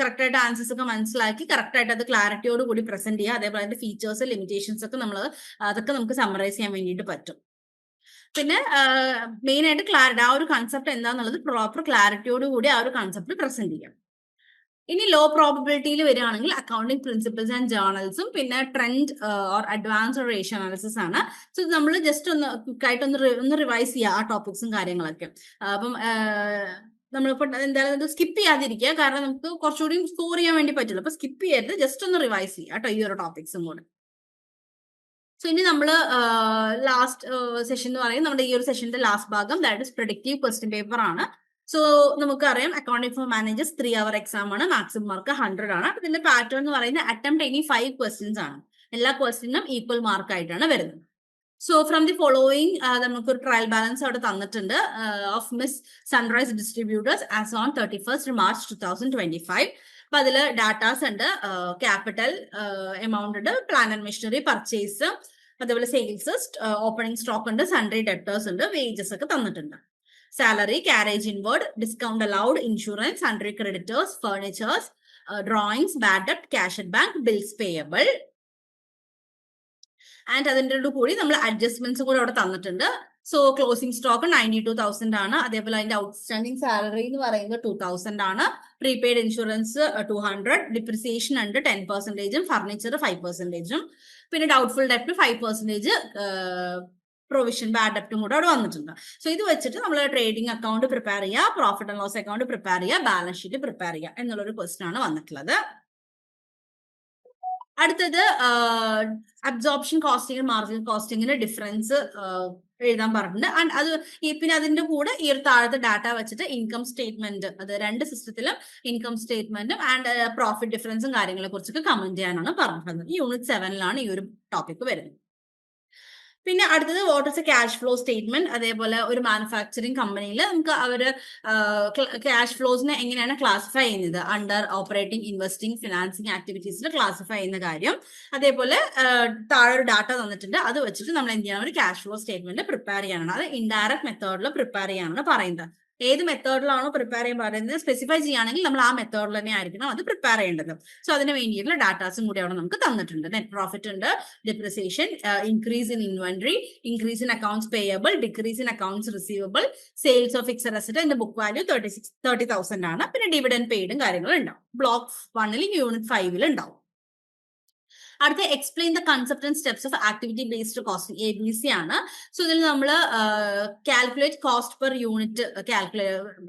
കറക്റ്റ് ആയിട്ട് ആൻസേഴ്സ് ഒക്കെ മനസ്സിലാക്കി കറക്റ്റ് ആയിട്ട് അത് ക്ലാരിറ്റിയോട് കൂടി പ്രസന്റ് ചെയ്യുക. അതേപോലെ അതിന്റെ ഫീച്ചേഴ്സ് ലിമിറ്റേഷൻസ് ഒക്കെ നമ്മൾ അതൊക്കെ നമുക്ക് സമ്മറൈസ് ചെയ്യാൻ വേണ്ടിയിട്ട് പറ്റും. പിന്നെ മെയിൻ ആയിട്ട് ക്ലാരിറ്റി ആ ഒരു കൺസെപ്റ്റ് എന്താന്നുള്ളത് പ്രോപ്പർ ക്ലാരിറ്റിയോട് കൂടി ആ ഒരു കൺസെപ്റ്റ് പ്രസന്റ് ചെയ്യണം ഇനി ലോ പ്രോബിലിറ്റിയിൽ വരികയാണെങ്കിൽ അക്കൗണ്ടിങ് പ്രിൻസിപ്പിൾസ് ആൻഡ് ജേർണൽസും പിന്നെ trend or advance ratio analysis ആണ്. സോ നമ്മൾ ജസ്റ്റ് ഒന്ന് ക്വിക്കായിട്ട് ഒന്ന് ഒന്ന് റിവൈസ് ചെയ്യുക ആ ടോപ്പിക്സും കാര്യങ്ങളൊക്കെ. അപ്പം നമ്മളിപ്പോൾ എന്തായാലും സ്കിപ്പ് ചെയ്യാതിരിക്കുക. കാരണം നമുക്ക് കുറച്ചുകൂടി സ്കോർ ചെയ്യാൻ വേണ്ടി പറ്റില്ല. അപ്പൊ സ്കിപ്പ് ചെയ്യരുത്. ജസ്റ്റ് ഒന്ന് റിവൈസ് ചെയ്യുക കേട്ടോ ഈ ഒരു ടോപ്പിക്സും കൂടെ. സോ ഇനി നമ്മൾ ലാസ്റ്റ് സെഷൻ എന്ന് പറയുന്നത് നമ്മുടെ ഈ ഒരു സെഷന്റെ ലാസ്റ്റ് ഭാഗം that is productive question paper ആണ്. സോ നമുക്കറിയാം accounting for managers three hour exam ആണ് മാക്സിമം മാർക്ക് ഹൺഡ്രഡ് ആണ്. ഇതിന്റെ പാറ്റേൺ എന്ന് പറയുന്നത് അറ്റംപ്റ്റ് എനി ഫൈവ് ക്വസ്റ്റ്യൻസ് ആണ്. എല്ലാ ക്വസ്റ്റ്യനും ഈക്വൽ മാർക്ക് ആയിട്ടാണ് വരുന്നത്. സോ ഫ്രം ദി ഫോളോയിങ് നമുക്കൊരു ട്രയൽ ബാലൻസ് അവിടെ തന്നിട്ടുണ്ട്. Of miss sunrise distributors as on thirty first March two thousand twenty five അപ്പൊ അതിൽ ഡാറ്റാസ് ഉണ്ട് ക്യാപിറ്റൽ എമൗണ്ട് ഉണ്ട് പ്ലാൻ ആൻഡ് മെഷീനറി പർച്ചേസ് അതേപോലെ സെയിൽസ് ഓപ്പണിംഗ് സ്റ്റോക്ക് ഉണ്ട് സൺഡ്രി ഡെപ്റ്റേഴ്സ് ഉണ്ട് വേജസ് ഒക്കെ തന്നിട്ടുണ്ട്. Salary carriage inward discount allowed insurance sundry creditors furnitures drawings bad ഡെപ്റ്റ് cash at bank bills payable and അതിന്റെ കൂടി നമ്മൾ അഡ്ജസ്റ്റ്മെന്റ്സ് കൂടെ അവിടെ തന്നിട്ടുണ്ട്. So closing stock ninety two thousand ആണ്. അതേപോലെ അതിന്റെ ഔട്ട്സ്റ്റാൻഡിംഗ് സാലറി എന്ന് പറയുന്നത് ടു തൗസൻഡ് ആണ്. Prepaid insurance two hundred depreciation ഉണ്ട് ടെൻ പെർസെന്റേജും ഫർണിച്ചർ ഫൈവ് പെർസെന്റേജും പിന്നെ ഡൗട്ട്ഫുൾ ഡെപ്റ്റ് ഫൈവ് പെർസെന്റേജ് പ്രൊവിഷൻ ബാഡ് ഡെപ്റ്റും കൂടെ അവിടെ വന്നിട്ടുണ്ട്. സോ ഇത് വെച്ചിട്ട് നമ്മൾ ട്രേഡിംഗ് അക്കൗണ്ട് പ്രിപ്പയർ ചെയ്യുക profit and loss account prepare ചെയ്യുക ബാലൻസ് ഷീറ്റ് പ്രിപ്പയർ ചെയ്യുക എന്നുള്ളൊരു ക്വസ്റ്റൻ ആണ് വന്നിട്ടുള്ളത്. അടുത്തത് അബ്സോർപ്ഷൻ കോസ്റ്റിംഗ് മാർജിൻ കോസ്റ്റിംഗിന്റെ ഡിഫറൻസ് എഴുതാൻ പറഞ്ഞിട്ടുണ്ട്. ആൻഡ് അത് പിന്നെ അതിന്റെ കൂടെ ഈ ഒരു താഴത്തെ ഡാറ്റ വെച്ചിട്ട് ഇൻകം സ്റ്റേറ്റ്മെന്റ് അത് രണ്ട് സിസ്റ്റത്തിലും ഇൻകം സ്റ്റേറ്റ്മെന്റും ആൻഡ് പ്രോഫിറ്റ് ഡിഫറൻസും കാര്യങ്ങളെ കുറിച്ചൊക്കെ കമന്റ് ചെയ്യാനാണ് പറഞ്ഞിട്ടുള്ളത്. യൂണിറ്റ് സെവനിലാണ് ഈ ഒരു ടോപ്പിക് വരുന്നത്. പിന്നെ അടുത്തത് what is a cash flow statement അതേപോലെ ഒരു മാനുഫാക്ചറിങ് കമ്പനിയിൽ നമുക്ക് അവർ ക്യാഷ് ഫ്ലോസിനെ എങ്ങനെയാണ് ക്ലാസിഫൈ ചെയ്യുന്നത്? അണ്ടർ ഓപ്പറേറ്റിംഗ് ഇൻവെസ്റ്റിംഗ് ഫിനാൻസിങ് ആക്ടിവിറ്റീസിൽ ക്ലാസിഫൈ ചെയ്യുന്ന കാര്യം. അതേപോലെ താഴെ ഒരു ഡാറ്റ തന്നിട്ടുണ്ട്. അത് വെച്ചിട്ട് നമ്മൾ എന്ത് ചെയ്യണം? ഒരു ക്യാഷ് ഫ്ലോ സ്റ്റേറ്റ്മെന്റ് പ്രിപ്പയർ ചെയ്യാനാണ് അത് ഇൻഡയറക്ട് മെത്തേഡിൽ പ്രിപ്പയർ ചെയ്യാനാണ് പറയുന്നത്. ഏത് മെത്തേഡിലാണോ പ്രിപ്പയർ ചെയ്യാൻ പറയുന്നത്? സ്പെസിഫൈ ചെയ്യുകയാണെങ്കിൽ നമ്മൾ ആ മെത്തേഡിൽ തന്നെ ആയിരിക്കണം അത് പ്രിപ്പയർ ചെയ്യേണ്ടത്. സോ അതിന് വേണ്ടിയിട്ടുള്ള ഡാറ്റാസും കൂടി അവിടെ നമുക്ക് തന്നിട്ടുണ്ട് നെറ്റ് പ്രോഫിറ്റ് ഉണ്ട് depreciation increase in inventory increase in accounts payable decrease in accounts receivable sales of fixed asset അതിന്റെ book value thirty six thirty thousand ആണ്. പിന്നെ ഡിവിഡൻ പെയ്ഡും കാര്യങ്ങളും ഉണ്ടാവും. ബ്ലോക്ക് വണ്ണിൽ യൂണിറ്റ് ഫൈവിൽ ഉണ്ടാവും. അടുത്ത explain the concept and steps of activity based costing A B C ആണ്. സോ ഇതിൽ നമ്മൾ calculate cost per unit calculate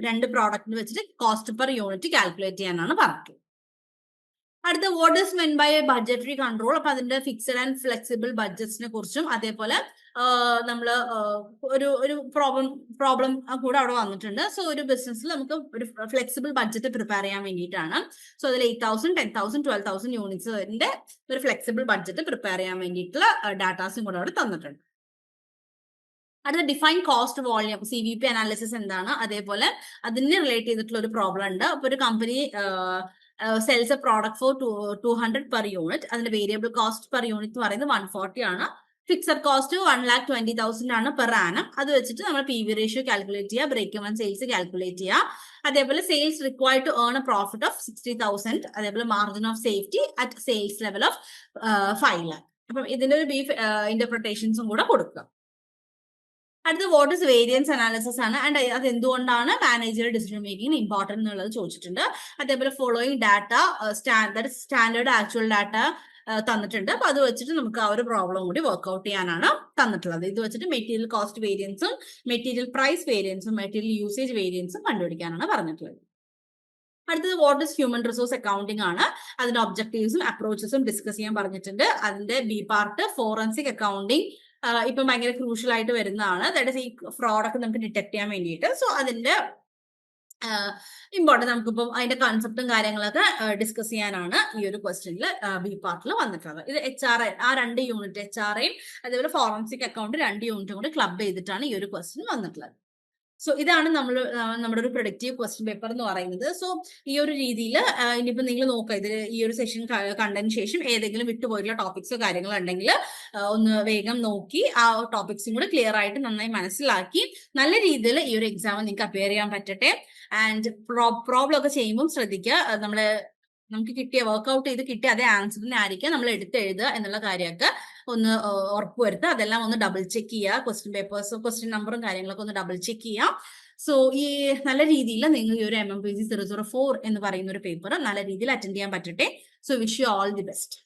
രണ്ട് പ്രോഡക്റ്റിന് വെച്ചിട്ട് കോസ്റ്റ് പെർ യൂണിറ്റ് കാൽക്കുലേറ്റ് ചെയ്യാനാണ് പറഞ്ഞത് അടുത്ത what is meant by budgetary control അപ്പൊ അതിന്റെ ഫിക്സഡ് ആൻഡ് ഫ്ലെക്സിബിൾ ബഡ്ജറ്റ്സിനെ കുറിച്ചും അതേപോലെ നമ്മൾ ഒരു ഒരു പ്രോബ്ലം പ്രോബ്ലം കൂടെ അവിടെ വന്നിട്ടുണ്ട്. സോ ഒരു ബിസിനസ്സിൽ നമുക്ക് ഒരു ഫ്ലെക്സിബിൾ ബഡ്ജറ്റ് പ്രിപ്പയർ ചെയ്യാൻ വേണ്ടിയിട്ടാണ്. സോ അതിൽ eight thousand ten thousand twelve thousand യൂണിറ്റ്സിന്റെ ഒരു ഫ്ലെക്സിബിൾ ബഡ്ജറ്റ് പ്രിപ്പയർ ചെയ്യാൻ വേണ്ടിയിട്ടുള്ള ഡാറ്റാസും കൂടെ അവിടെ തന്നിട്ടുണ്ട്. അടുത്ത define cost volume C V P analysis എന്താണ്? അതേപോലെ അതിന് റിലേറ്റ് ചെയ്തിട്ടുള്ള ഒരു പ്രോബ്ലം ഉണ്ട്. അപ്പൊ ഒരു company sells a product for two hundred per unit അതിന്റെ വേരിയബിൾ കോസ്റ്റ് പെർ യൂണിറ്റ് എന്ന് പറയുന്നത് വൺ ഫോർട്ടി ആണ്. Fixed cost one lakh twenty thousand ആണ് പെർ ആനം അത് വെച്ചിട്ട് നമ്മൾ പി വി റേഷ്യോ കാൽക്കുലേറ്റ് ചെയ്യുക ബ്രേക്ക് വൺ സെയിൽസ് കാൽക്കുലേറ്റ് ചെയ്യുക അതേപോലെ sales required to earn a profit of sixty thousand അതേപോലെ margin of safety at sales level of five lakh അപ്പം ഇതിന്റെ ഒരു ബീഫ് ഇന്റർപ്രിട്ടേഷൻസും കൂടെ കൊടുക്കുക. അടുത്ത വാട്ട് ഇസ് വേരിയൻസ് അനാലിസിസ് ആണ്. ആൻഡ് അത് എന്തുകൊണ്ടാണ് മാനേജർ ഡിസിഷൻ മേക്കിംഗ് ഇമ്പോർട്ടന്റ് എന്നുള്ളത് ചോദിച്ചിട്ടുണ്ട്. അതേപോലെ following data standard standard actual data തന്നിട്ടുണ്ട്. അപ്പൊ അത് വെച്ചിട്ട് നമുക്ക് ആ ഒരു പ്രോബ്ലം കൂടി വർക്ക്ഔട്ട് ചെയ്യാനാണ് തന്നിട്ടുള്ളത്. ഇത് വെച്ചിട്ട് മെറ്റീരിയൽ കോസ്റ്റ് വേരിയൻസും മെറ്റീരിയൽ പ്രൈസ് വേരിയൻസും മെറ്റീരിയൽ യൂസേജ് വേരിയൻസും കണ്ടുപിടിക്കാനാണ് പറഞ്ഞിട്ടുള്ളത്. അടുത്തത് what is human resource accounting ആണ്. അതിന്റെ ഒബ്ജക്റ്റീവ്സും അപ്രോച്ചസും ഡിസ്കസ് ചെയ്യാൻ പറഞ്ഞിട്ടുണ്ട്. അതിന്റെ ബി പാർട്ട് ഫോറൻസിക് അക്കൗണ്ടിംഗ് ഇപ്പൊ ഭയങ്കര ക്രൂഷ്യൽ ആയിട്ട് വരുന്നതാണ്. ദാറ്റ് ഈ ഫ്രോഡൊക്കെ നമുക്ക് ഡിറ്റക്ട് ചെയ്യാൻ വേണ്ടിയിട്ട്. സോ അതിന്റെ ഇമ്പോർട്ടന്റ് നമുക്കിപ്പം അതിന്റെ കൺസെപ്റ്റും കാര്യങ്ങളൊക്കെ ഡിസ്കസ് ചെയ്യാനാണ് ഈ ഒരു ക്വസ്റ്റ്യനിൽ ബി പാർട്ടിൽ വന്നിട്ടുള്ളത്. ഇത് എച്ച് ആർ ആ രണ്ട് യൂണിറ്റ് എച്ച് ആർ ഐയും അതേപോലെ ഫോറൻസിക് അക്കൗണ്ട് രണ്ട് യൂണിറ്റും കൂടി ക്ലബ് ചെയ്തിട്ടാണ് ഈ ഒരു ക്വസ്റ്റ്യൻ വന്നിട്ടുള്ളത്. സോ ഇതാണ് നമ്മൾ നമ്മുടെ ഒരു പ്രൊഡക്റ്റീവ് ക്വസ്റ്റ്യൻ പേപ്പർ എന്ന് പറയുന്നത്. സോ ഈ ഒരു രീതിയിൽ ഇനിയിപ്പോൾ നിങ്ങൾ നോക്കുക ഇതിൽ ഈ ഒരു സെഷൻ കണ്ടതിന് ശേഷം ഏതെങ്കിലും വിട്ടുപോയിട്ടുള്ള ടോപ്പിക്സോ കാര്യങ്ങളോ ഉണ്ടെങ്കിൽ ഒന്ന് വേഗം നോക്കി ആ ടോപ്പിക്സും കൂടെ ക്ലിയർ ആയിട്ട് നന്നായി മനസ്സിലാക്കി നല്ല രീതിയിൽ ഈ ഒരു എക്സാം നിങ്ങൾക്ക് അപ്പിയർ ചെയ്യാൻ പറ്റട്ടെ. ആൻഡ് പ്രോബ്ലം ഒക്കെ ചെയ്യുമ്പോൾ ശ്രദ്ധിക്കുക. നമ്മൾ നമുക്ക് കിട്ടിയ വർക്ക്ഔട്ട് ചെയ്ത് കിട്ടിയ അതേ ആൻസറിനെ ആയിരിക്കും നമ്മൾ എടുത്ത് എഴുതുക എന്നുള്ള കാര്യമൊക്കെ ഒന്ന് ഉറപ്പുവരുത്തുക അതെല്ലാം ഒന്ന് ഡബിൾ ചെക്ക് ചെയ്യുക. ക്വസ്റ്റ്യൻ പേപ്പേഴ്സ് ക്വസ്റ്റ്യൻ നമ്പറും കാര്യങ്ങളൊക്കെ ഒന്ന് ഡബിൾ ചെക്ക് ചെയ്യാം. സോ ഈ നല്ല രീതിയിൽ നിങ്ങൾ ഈ ഒരു M M P C zero zero four എന്ന് പറയുന്ന ഒരു പേപ്പർ നല്ല രീതിയിൽ അറ്റൻഡ് ചെയ്യാൻ പറ്റട്ടെ. So wish you all the best